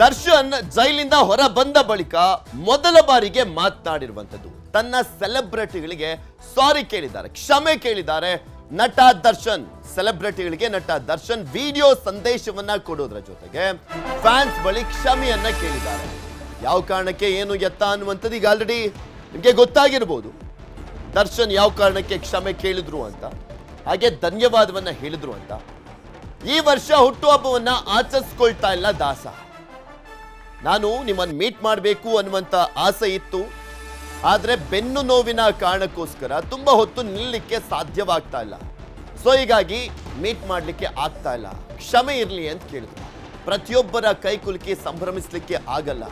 ದರ್ಶನ್ ಜೈಲಿಂದ ಹೊರ ಬಂದ ಬಳಿಕ ಮೊದಲ ಬಾರಿಗೆ ಮಾತನಾಡಿರುವಂಥದ್ದು. ತನ್ನ ಸೆಲೆಬ್ರಿಟಿಗಳಿಗೆ ಸಾರಿ ಕೇಳಿದ್ದಾರೆ, ಕ್ಷಮೆ ಕೇಳಿದ್ದಾರೆ ನಟ ದರ್ಶನ್. ಸೆಲೆಬ್ರಿಟಿಗಳಿಗೆ ನಟ ದರ್ಶನ್ ವಿಡಿಯೋ ಸಂದೇಶವನ್ನ ಕೊಡೋದ್ರ ಜೊತೆಗೆ ಫ್ಯಾನ್ಸ್ ಬಳಿ ಕ್ಷಮೆಯನ್ನ ಕೇಳಿದ್ದಾರೆ. ಯಾವ ಕಾರಣಕ್ಕೆ ಏನು ಎತ್ತ ಅನ್ನುವಂಥದ್ದು ಈಗ ಆಲ್ರೆಡಿ ನಿಮಗೆ ಗೊತ್ತಾಗಿರ್ಬೋದು. ದರ್ಶನ್ ಯಾವ ಕಾರಣಕ್ಕೆ ಕ್ಷಮೆ ಕೇಳಿದ್ರು ಅಂತ, ಹಾಗೆ ಧನ್ಯವಾದವನ್ನ ಹೇಳಿದ್ರು ಅಂತ. ಈ ವರ್ಷ ಹುಟ್ಟುಹಬ್ಬವನ್ನ ಆಚರಿಸ್ಕೊಳ್ತಾ ಇಲ್ಲ ದಾಸ. ನಾನು ನಿಮ್ಮನ್ನು ಮೀಟ್ ಮಾಡಬೇಕು ಅನ್ನುವಂಥ ಆಸೆ ಇತ್ತು. ಆದರೆ ಬೆನ್ನು ನೋವಿನ ಕಾರಣಕ್ಕೋಸ್ಕರ ತುಂಬ ಹೊತ್ತು ನಿಲ್ಲಲಿಕ್ಕೆ ಸಾಧ್ಯವಾಗ್ತಾ ಇಲ್ಲ. ಸೊ ಹೀಗಾಗಿ ಮೀಟ್ ಮಾಡಲಿಕ್ಕೆ ಆಗ್ತಾ ಇಲ್ಲ. ಕ್ಷಮೆ ಇರಲಿ ಅಂತ ಕೇಳಿದ್ರು. ಪ್ರತಿಯೊಬ್ಬರ ಕೈ ಕುಲುಕಿ ಸಂಭ್ರಮಿಸ್ಲಿಕ್ಕೆ ಆಗಲ್ಲ.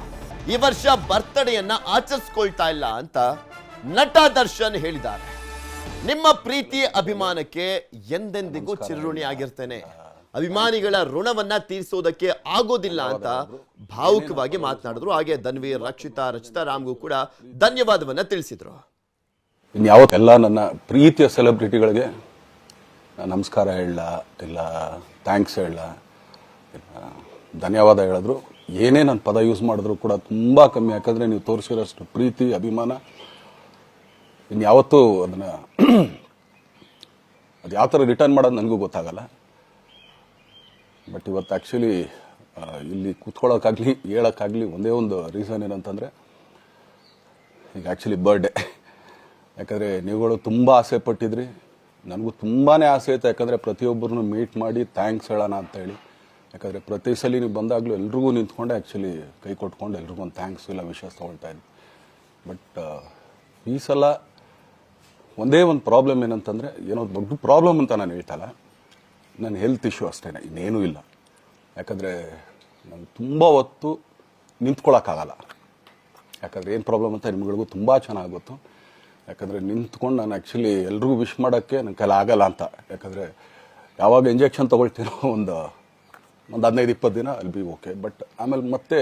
ಈ ವರ್ಷ ಬರ್ತಡೆಯನ್ನ ಆಚರಿಸ್ಕೊಳ್ತಾ ಇಲ್ಲ ಅಂತ ನಟ ದರ್ಶನ್ ಹೇಳಿದ್ದಾರೆ. ನಿಮ್ಮ ಪ್ರೀತಿ ಅಭಿಮಾನಕ್ಕೆ ಎಂದೆಂದಿಗೂ ಚಿರಋಣಿ ಆಗಿರ್ತೇನೆ. ಅಭಿಮಾನಿಗಳ ಋಣವನ್ನ ತೀರಿಸೋದಕ್ಕೆ ಆಗೋದಿಲ್ಲ ಅಂತ ಭಾವುಕವಾಗಿ ಮಾತನಾಡಿದ್ರು. ಹಾಗೆ ಧನ್ವೀರ್, ರಕ್ಷಿತಾ, ರಚಿತಾ, ರಾಮ್ಗೂ ಕೂಡ ಧನ್ಯವಾದವನ್ನ ತಿಳಿಸಿದ್ರು. ಇನ್ಯಾವತ್ತೆಲ್ಲ ನನ್ನ ಪ್ರೀತಿಯ ಸೆಲೆಬ್ರಿಟಿಗಳಿಗೆ ನಮಸ್ಕಾರ ಹೇಳ ಇಲ್ಲ, ಥ್ಯಾಂಕ್ಸ್ ಹೇಳ ಧನ್ಯವಾದ ಹೇಳಿದ್ರು. ಏನೇ ನನ್ನ ಪದ ಯೂಸ್ ಮಾಡಿದ್ರು ಕೂಡ ತುಂಬ ಕಮ್ಮಿ, ಯಾಕಂದರೆ ನೀವು ತೋರಿಸಿರೋಷ್ಟು ಪ್ರೀತಿ, ಅಭಿಮಾನ. ಇನ್ಯಾವತ್ತೂ ಅದನ್ನು ಅದು ಯಾವ ಥರ ರಿಟರ್ನ್ ಮಾಡೋದು ನನಗೂ ಗೊತ್ತಾಗಲ್ಲ. ಬಟ್ ಇವತ್ತು ಆ್ಯಕ್ಚುಲಿ ಇಲ್ಲಿ ಕೂತ್ಕೊಳ್ಳೋಕ್ಕಾಗಲಿ, ಹೇಳೋಕ್ಕಾಗಲಿ ಒಂದೇ ಒಂದು ರೀಸನ್ ಏನಂತಂದರೆ, ಈಗ ಆ್ಯಕ್ಚುಲಿ ಬರ್ಡೇ ಯಾಕಂದರೆ ನೀವುಗಳು ತುಂಬ ಆಸೆ ಪಟ್ಟಿದ್ರಿ. ನನಗೂ ತುಂಬಾ ಆಸೆ ಇತ್ತು ಯಾಕಂದರೆ ಪ್ರತಿಯೊಬ್ಬರನ್ನು ಮೀಟ್ ಮಾಡಿ ಥ್ಯಾಂಕ್ಸ್ ಹೇಳೋಣ ಅಂತ ಹೇಳಿ. ಯಾಕಂದರೆ ಪ್ರತಿ ಸಲ ನೀವು ಬಂದಾಗಲೂ ಎಲ್ರಿಗೂ ನಿಂತ್ಕೊಂಡು ಆ್ಯಕ್ಚುಲಿ ಕೈ ಕೊಟ್ಕೊಂಡು ಎಲ್ರಿಗೂ ಒಂದು ಥ್ಯಾಂಕ್ಸ್ ಇಲ್ಲ ವಿಷಸ್ ತೊಗೊಳ್ತಾ ಇದ್ದೆ. ಬಟ್ ಈ ಸಲ ಒಂದೇ ಒಂದು ಪ್ರಾಬ್ಲಮ್ ಏನಂತಂದರೆ, ಏನೋ ದೊಡ್ಡ ಪ್ರಾಬ್ಲಮ್ ಅಂತ ನಾನು ಹೇಳ್ತಲ್ಲ ನನ್ನ ಹೆಲ್ತ್ ಇಶ್ಯೂ ಅಷ್ಟೇ ಇನ್ನೇನೂ ಇಲ್ಲ. ಯಾಕಂದರೆ ನಾನು ತುಂಬ ಹೊತ್ತು ನಿಂತ್ಕೊಳ್ಳೋಕ್ಕಾಗಲ್ಲ ಯಾಕಂದರೆ ಏನು ಪ್ರಾಬ್ಲಮ್ ಅಂತ ನಿಮ್ಗಳಿಗೂ ತುಂಬ ಚೆನ್ನಾಗಿ ಗೊತ್ತು. ಯಾಕಂದರೆ ನಿಂತ್ಕೊಂಡು ನಾನು ಆ್ಯಕ್ಚುಲಿ ಎಲ್ರಿಗೂ ವಿಶ್ ಮಾಡೋಕ್ಕೆ ನನ್ನ ಕೈಲಿ ಆಗಲ್ಲ ಅಂತ. ಯಾಕಂದರೆ ಯಾವಾಗ ಇಂಜೆಕ್ಷನ್ ತೊಗೊಳ್ತೀನೋ ಒಂದು ಒಂದು ಹದಿನೈದು, ಇಪ್ಪತ್ತು ದಿನ ಅಲ್ಲಿ ಬಿ ಓಕೆ ಬಟ್ ಆಮೇಲೆ ಮತ್ತೆ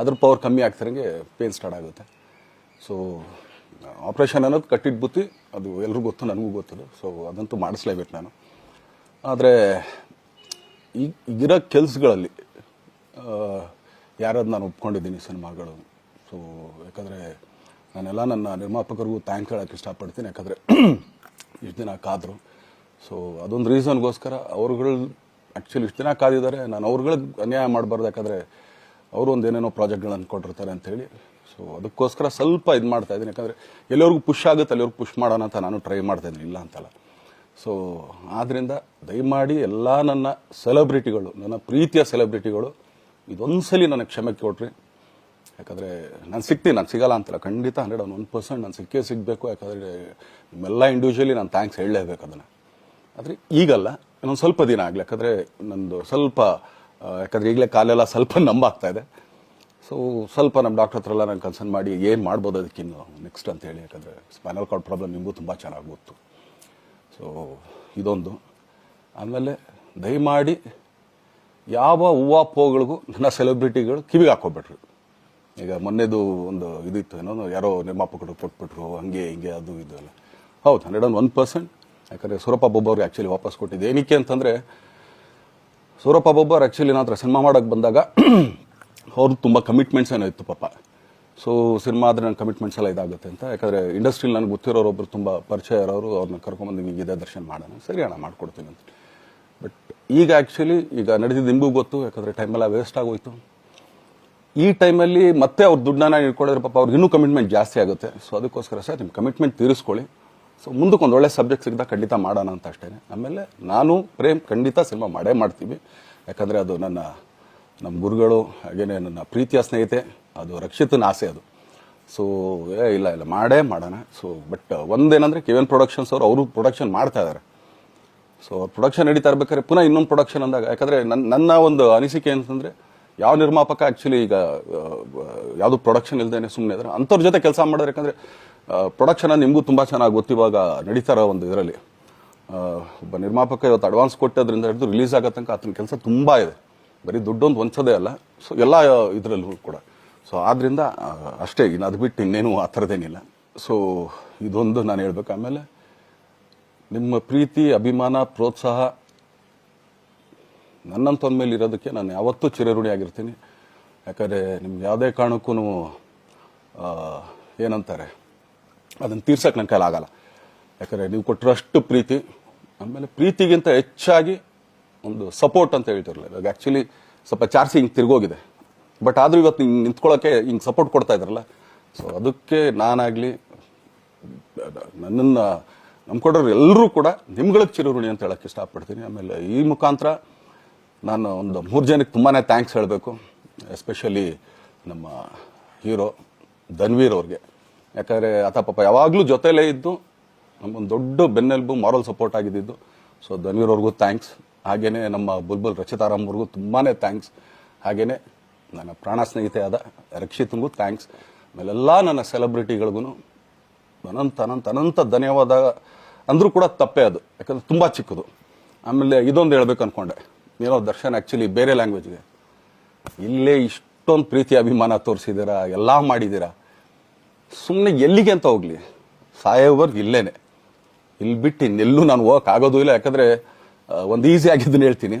ಅದ್ರ ಪವರ್ ಕಮ್ಮಿ ಆಗ್ತಿರಂಗೆ ಪೇನ್ ಸ್ಟಾರ್ಟ್ ಆಗುತ್ತೆ. ಸೊ ಆಪ್ರೇಷನ್ ಅನ್ನೋದು ಕಟ್ಟಿಟ್ಟು ಅದು ಎಲ್ರಿಗೂ ಗೊತ್ತು, ನನಗೂ ಗೊತ್ತದು ಸೊ ಅದಂತೂ ಮಾಡಿಸ್ಲೇಬೇಕು ನಾನು. ಆದರೆ ಈಗ ಈಗಿರೋ ಕೆಲಸಗಳಲ್ಲಿ ಯಾರಾದ್ರು ನಾನು ಒಪ್ಕೊಂಡಿದ್ದೀನಿ ಸಿನಿಮಾಗಳು. ಸೊ ಯಾಕಂದರೆ ನಾನೆಲ್ಲ ನನ್ನ ನಿರ್ಮಾಪಕರಿಗೂ ಥ್ಯಾಂಕ್ ಹೇಳೋಕ್ಕೆ ಇಷ್ಟಪಡ್ತೀನಿ. ಯಾಕಂದರೆ ಇಷ್ಟು ದಿನ ಕಾದರು. ಸೊ ಅದೊಂದು ರೀಸನ್ಗೋಸ್ಕರ ಅವ್ರುಗಳು ಆ್ಯಕ್ಚುಲಿ ಇಷ್ಟು ದಿನ ಕಾದಿದ್ದಾರೆ. ನಾನು ಅವ್ರುಗಳಿಗೆ ಅನ್ಯಾಯ ಮಾಡಬಾರ್ದು. ಯಾಕಂದರೆ ಅವರು ಒಂದು ಏನೇನೋ ಪ್ರಾಜೆಕ್ಟ್ಗಳು ಅಂದ್ಕೊಂಡಿರ್ತಾರೆ ಅಂಥೇಳಿ ಸೊ ಅದಕ್ಕೋಸ್ಕರ ಸ್ವಲ್ಪ ಇದು ಮಾಡ್ತಾ ಇದ್ದೀನಿ. ಯಾಕಂದರೆ ಎಲ್ಲರಿಗೂ ಪುಷ್ ಆಗುತ್ತೆ ಅಲ್ಲಿವ್ರಿಗೆ ಪುಷ್ ಮಾಡೋಣ ಅಂತ ನಾನು ಟ್ರೈ ಮಾಡ್ತಾ ಇದ್ದೀನಿ. ಇಲ್ಲ ಅಂತಲ್ಲ. ಸೊ ಆದ್ದರಿಂದ ದಯಮಾಡಿ ಎಲ್ಲ ನನ್ನ ಸೆಲೆಬ್ರಿಟಿಗಳು, ನನ್ನ ಪ್ರೀತಿಯ ಸೆಲೆಬ್ರಿಟಿಗಳು, ಇದೊಂದ್ಸಲಿ ನನಗೆ ಕ್ಷಮೆ ಕೊಟ್ರಿ. ಯಾಕಂದರೆ ನಾನು ಸಿಗ್ತೀನಿ, ನಾನು ಸಿಗಲ್ಲ ಅಂತಲ್ಲ ಖಂಡಿತ ಹಂಡ್ರೆಡ್ ಒನ್ ಪರ್ಸೆಂಟ್ ನಾನು ಸಿಕ್ಕೇ ಸಿಗಬೇಕು. ಯಾಕಂದರೆ ನಿಮ್ಮೆಲ್ಲ ಇಂಡಿವಿಜುವಲಿ ನಾನು ಥ್ಯಾಂಕ್ಸ್ ಹೇಳಲೇಬೇಕು ಅದನ್ನು. ಆದರೆ ಈಗಲ್ಲ, ಇನ್ನೊಂದು ಸ್ವಲ್ಪ ದಿನ ಆಗಲಿ. ಯಾಕಂದರೆ ನಂದು ಸ್ವಲ್ಪ ಯಾಕಂದರೆ ಈಗಲೇ ಕಾಲೆಲ್ಲ ಸ್ವಲ್ಪ ನಂಬಾಗ್ತಾ ಇದೆ. ಸೊ ಸ್ವಲ್ಪ ನಮ್ಮ ಡಾಕ್ಟರ್ ಹತ್ರ ಎಲ್ಲ ನಾನು ಕನ್ಸರ್ನ್ ಮಾಡಿ ಏನು ಮಾಡ್ಬೋದು ಅದಕ್ಕಿನ್ನು ನೆಕ್ಸ್ಟ್ ಅಂತ ಹೇಳಿ ಯಾಕಂದರೆ ಸ್ಪೈನಲ್ ಕಾರ್ಡ್ ಪ್ರಾಬ್ಲಮ್ ನಿಮಗೂ ತುಂಬ ಚೆನ್ನಾಗಿ ಗೊತ್ತು. ಸೊ ಇದೊಂದು. ಆಮೇಲೆ ದಯಮಾಡಿ ಯಾವ ಹೂವು ಪೋಗಳಿಗೂ ನನ್ನ ಸೆಲೆಬ್ರಿಟಿಗಳು ಕಿವಿಗೆ ಹಾಕೋಬೇಡ್ರಿ ಈಗ ಮೊನ್ನೆದು ಒಂದು ಇದಿತ್ತು, ಏನೋ ಯಾರೋ ನಿರ್ಮಾಪಕರು ಕೊಟ್ಬಿಟ್ರು, ಹಂಗೆ ಹಿಂಗೆ ಅದು ಇದು ಎಲ್ಲ. ಹೌದು ಹಂಡ್ರೆಡ್ ಆ್ಯಂಡ್ ಒನ್ ಪರ್ಸೆಂಟ್ ಯಾಕಂದರೆ ಸೂರಪ್ಪ ಬೊಬ್ಬ ಅವ್ರಿಗೆ ಆ್ಯಕ್ಚುಲಿ ವಾಪಸ್ ಕೊಟ್ಟಿದ್ದೆ ಏನಕ್ಕೆ ಅಂತಂದರೆ, ಸೂರಪ್ಪ ಬೊಬ್ಬರ್ ಆ್ಯಕ್ಚುಲಿ ನಾತ್ರ ಸಿನಿಮಾ ಮಾಡೋಕ್ಕೆ ಬಂದಾಗ, ಅವ್ರದ್ದು ತುಂಬ ಕಮಿಟ್ಮೆಂಟ್ಸ್ ಏನೋ ಇತ್ತು ಪಾಪ. ಸೊ ಸಿನಿಮಾ ಆದರೆ ನನ್ನ ಕಮಿಟ್ಮೆಂಟ್ಸ್ ಎಲ್ಲ ಇದಾಗುತ್ತೆ ಅಂತ. ಯಾಕಂದರೆ ಇಂಡಸ್ಟ್ರಿಲಿ ನನಗೆ ಗೊತ್ತಿರೋರು ಒಬ್ರು ತುಂಬ ಪರಿಚಯ ಇರೋರು ಅವ್ರನ್ನ ಕರ್ಕೊಂಬಂದು ಹಿಂಗಿದೆ ದರ್ಶನ ಮಾಡೋಣ, ಸರಿ ಅಣ್ಣ, ಮಾಡ್ಕೊಡ್ತೀನಿ ಅಂತ. ಬಟ್ ಈಗ ಆ್ಯಕ್ಚುಲಿ ಈಗ ನಡೆದಿದ್ದು ನಿಮಗೂ ಗೊತ್ತು, ಯಾಕಂದರೆ ಟೈಮೆಲ್ಲ ವೇಸ್ಟ್ ಆಗೋಯ್ತು. ಈ ಟೈಮಲ್ಲಿ ಮತ್ತೆ ಅವ್ರ ದುಡ್ಡನ್ನ ಇಟ್ಕೊಂಡಿದ್ರೆ ಪಾಪ ಅವ್ರಿಗೆ ಇನ್ನೂ ಕಮಿಟ್ಮೆಂಟ್ ಜಾಸ್ತಿ ಆಗುತ್ತೆ. ಸೊ ಅದಕ್ಕೋಸ್ಕರ ಸರ್ ನಿಮ್ಮ ಕಮಿಟ್ಮೆಂಟ್ ತೀರಿಸ್ಕೊಳ್ಳಿ. ಸೊ ಮುಂದಕ್ಕೆ ಒಂದು ಒಳ್ಳೆ ಸಬ್ಜೆಕ್ಟ್ ಸಿಗ್ದಾಗ ಖಂಡಿತ ಮಾಡೋಣ ಅಂತ ಅಷ್ಟೇ ಆಮೇಲೆ ನಾನು ಪ್ರೇಮ್ ಖಂಡಿತ ಸಿನಿಮಾ ಮಾಡೇ ಮಾಡ್ತೀವಿ. ಯಾಕಂದರೆ ಅದು ನನ್ನ, ನಮ್ಮ ಗುರುಗಳು, ಹಾಗೇನೆ ನನ್ನ ಪ್ರೀತಿಯ ಸ್ನೇಹಿತೆ. ಅದು ರಕ್ಷಿತನ ಆಸೆ ಅದು. ಸೊ ಏ, ಇಲ್ಲ ಇಲ್ಲ, ಮಾಡೇ ಮಾಡೋಣ. ಸೊ ಬಟ್ ಒಂದೇನಂದರೆ ಕೆ ಎನ್ ಪ್ರೊಡಕ್ಷನ್ಸ್ ಅವರು ಅವರು ಪ್ರೊಡಕ್ಷನ್ ಮಾಡ್ತಾ ಇದ್ದಾರೆ ಸೊ ಪ್ರೊಡಕ್ಷನ್ ನಡೀತಾ ಇರ್ಬೇಕಾದ್ರೆ ಪುನಃ ಇನ್ನೊಂದು ಪ್ರೊಡಕ್ಷನ್ ಅಂದಾಗ, ಯಾಕಂದರೆ ನನ್ನ ನನ್ನ ಒಂದು ಅನಿಸಿಕೆ ಅಂತಂದರೆ ಯಾವ ನಿರ್ಮಾಪಕ ಆ್ಯಕ್ಚುಲಿ ಈಗ ಯಾವುದು ಪ್ರೊಡಕ್ಷನ್ ಇಲ್ಲದೇ ಸುಮ್ಮನೆ ಇದ್ರೆ, ಅಂಥವ್ರ ಜೊತೆ ಕೆಲಸ ಮಾಡೋದು ಯಾಕಂದರೆ ಪ್ರೊಡಕ್ಷನ್ ನಿಮಗೂ ತುಂಬ ಚೆನ್ನಾಗಿ ಗೊತ್ತಿವಾಗ ನಡೀತಾರ ಒಂದು ಇದರಲ್ಲಿ. ಒಬ್ಬ ನಿರ್ಮಾಪಕ ಇವತ್ತು ಅಡ್ವಾನ್ಸ್ ಕೊಟ್ಟದ್ರಿಂದ ಹಿಡಿದು ರಿಲೀಸ್ ಆಗೋ ತನಕ ಆತನ ಕೆಲಸ ತುಂಬ ಇದೆ. ಬರೀ ದುಡ್ಡೊಂದು ಹೊಂಚೋದೇ ಅಲ್ಲ. ಸೊ ಎಲ್ಲ ಇದರಲ್ಲೂ ಕೂಡ. ಸೊ ಆದ್ರಿಂದ ಅಷ್ಟೇ, ಇನ್ನು ಅದು ಬಿಟ್ಟು ಇನ್ನೇನು ಆ ಥರದ್ದೇನಿಲ್ಲ. ಸೊ ಇದೊಂದು ನಾನು ಹೇಳ್ಬೇಕು. ಆಮೇಲೆ, ನಿಮ್ಮ ಪ್ರೀತಿ, ಅಭಿಮಾನ, ಪ್ರೋತ್ಸಾಹ ನನ್ನಂತೊಂದ ಮೇಲೆ ಇರೋದಕ್ಕೆ ನಾನು ಯಾವತ್ತೂ ಚಿರಋಣಿ ಆಗಿರ್ತೀನಿ. ಯಾಕಂದರೆ, ನಿಮ್ಗೆ ಯಾವುದೇ ಕಾರಣಕ್ಕೂ ಏನಂತಾರೆ, ಅದನ್ನು ತೀರ್ಸಕ್ಕೆ ನನ್ನ ಆಗಲ್ಲ. ಯಾಕಂದರೆ, ನೀವು ಕೊಟ್ಟರಷ್ಟು ಪ್ರೀತಿ, ಆಮೇಲೆ ಪ್ರೀತಿಗಿಂತ ಹೆಚ್ಚಾಗಿ ಒಂದು ಸಪೋರ್ಟ್ ಅಂತ ಹೇಳ್ತಿರಲಿಲ್ಲ ಆ್ಯಕ್ಚುಲಿ ಸ್ವಲ್ಪ ಚಾರ್ಸಿ ಹಿಂಗೆ ತಿರ್ಗೋಗಿದೆ. ಬಟ್ ಆದರೂ ಇವತ್ತು ಹಿಂಗೆ ನಿಂತ್ಕೊಳ್ಳೋಕ್ಕೆ ಹಿಂಗೆ ಸಪೋರ್ಟ್ ಕೊಡ್ತಾ ಇದ್ದಾರಲ್ಲ ಸೊ ಅದಕ್ಕೆ ನಾನಾಗಲಿ, ನನ್ನನ್ನು ನಂಬ್ಕೊಡೋರು ಎಲ್ಲರೂ ಕೂಡ ನಿಮ್ಗಳಿಗೆ ಚಿರುರುಣಿ ಅಂತ ಹೇಳಕ್ಕೆ ಇಷ್ಟಪಡ್ತೀನಿ. ಆಮೇಲೆ ಈ ಮುಖಾಂತರ ನಾನು ಒಂದು ಮೂರು ಜನಕ್ಕೆ ತುಂಬಾ ಥ್ಯಾಂಕ್ಸ್ ಹೇಳಬೇಕು. ಎಸ್ಪೆಷಲಿ ನಮ್ಮ ಹೀರೋ ಧನ್ವೀರ್ ಅವ್ರಿಗೆ. ಯಾಕಂದರೆ ಆತ ಪಾಪ ಯಾವಾಗಲೂ ಜೊತೆಲೇ ಇದ್ದು, ನಮ್ಮೊಂದು ದೊಡ್ಡ ಬೆನ್ನೆಲುಬು ಮಾರಲ್ ಸಪೋರ್ಟ್ ಆಗಿದ್ದು ಸೊ ಧನ್ವೀರ್ ಅವ್ರಿಗೂ ಥ್ಯಾಂಕ್ಸ್ ಹಾಗೆಯೇ ನಮ್ಮ ಬುಲ್ಬುಲ್ ರಚಿತಾರಾಮ್ ಅವ್ರಿಗೂ ತುಂಬಾ ಥ್ಯಾಂಕ್ಸ್ ಹಾಗೆಯೇ ನನ್ನ ಪ್ರಾಣ ಸ್ನೇಹಿತೆಯಾದ ರಕ್ಷಿತ್ಗೂ ಥ್ಯಾಂಕ್ಸ್ ಆಮೇಲೆಲ್ಲ ನನ್ನ ಸೆಲೆಬ್ರಿಟಿಗಳಿಗೂ ಅನಂತ ಅನಂತ ಅನಂತ ಧನ್ಯವಾದ ಅಂದರೂ ಕೂಡ ತಪ್ಪೇ ಅದು. ಯಾಕಂದ್ರೆ ತುಂಬ ಚಿಕ್ಕದು. ಆಮೇಲೆ ಇದೊಂದು ಹೇಳ್ಬೇಕು ಅಂದ್ಕೊಂಡೆ ಏನೋ ದರ್ಶನ್ ಆ್ಯಕ್ಚುಲಿ ಬೇರೆ ಲ್ಯಾಂಗ್ವೇಜ್ಗೆ ಇಲ್ಲೇ ಇಷ್ಟೊಂದು ಪ್ರೀತಿ ಅಭಿಮಾನ ತೋರಿಸಿದ್ದೀರಾ, ಎಲ್ಲ ಮಾಡಿದ್ದೀರಾ? ಸುಮ್ಮನೆ ಎಲ್ಲಿಗೆ ಅಂತ ಹೋಗಲಿ. ಸಾಯೋವರ್ ಇಲ್ಲೇ ಇಲ್ಲಿ ಬಿಟ್ಟು ಇನ್ನೆಲ್ಲೂ ನಾನು ಹೋಗಕ್ಕೆ ಆಗೋದು ಇಲ್ಲ. ಯಾಕಂದರೆ ಒಂದು ಈಸಿ ಆಗಿದ್ದನ್ನು ಹೇಳ್ತೀನಿ.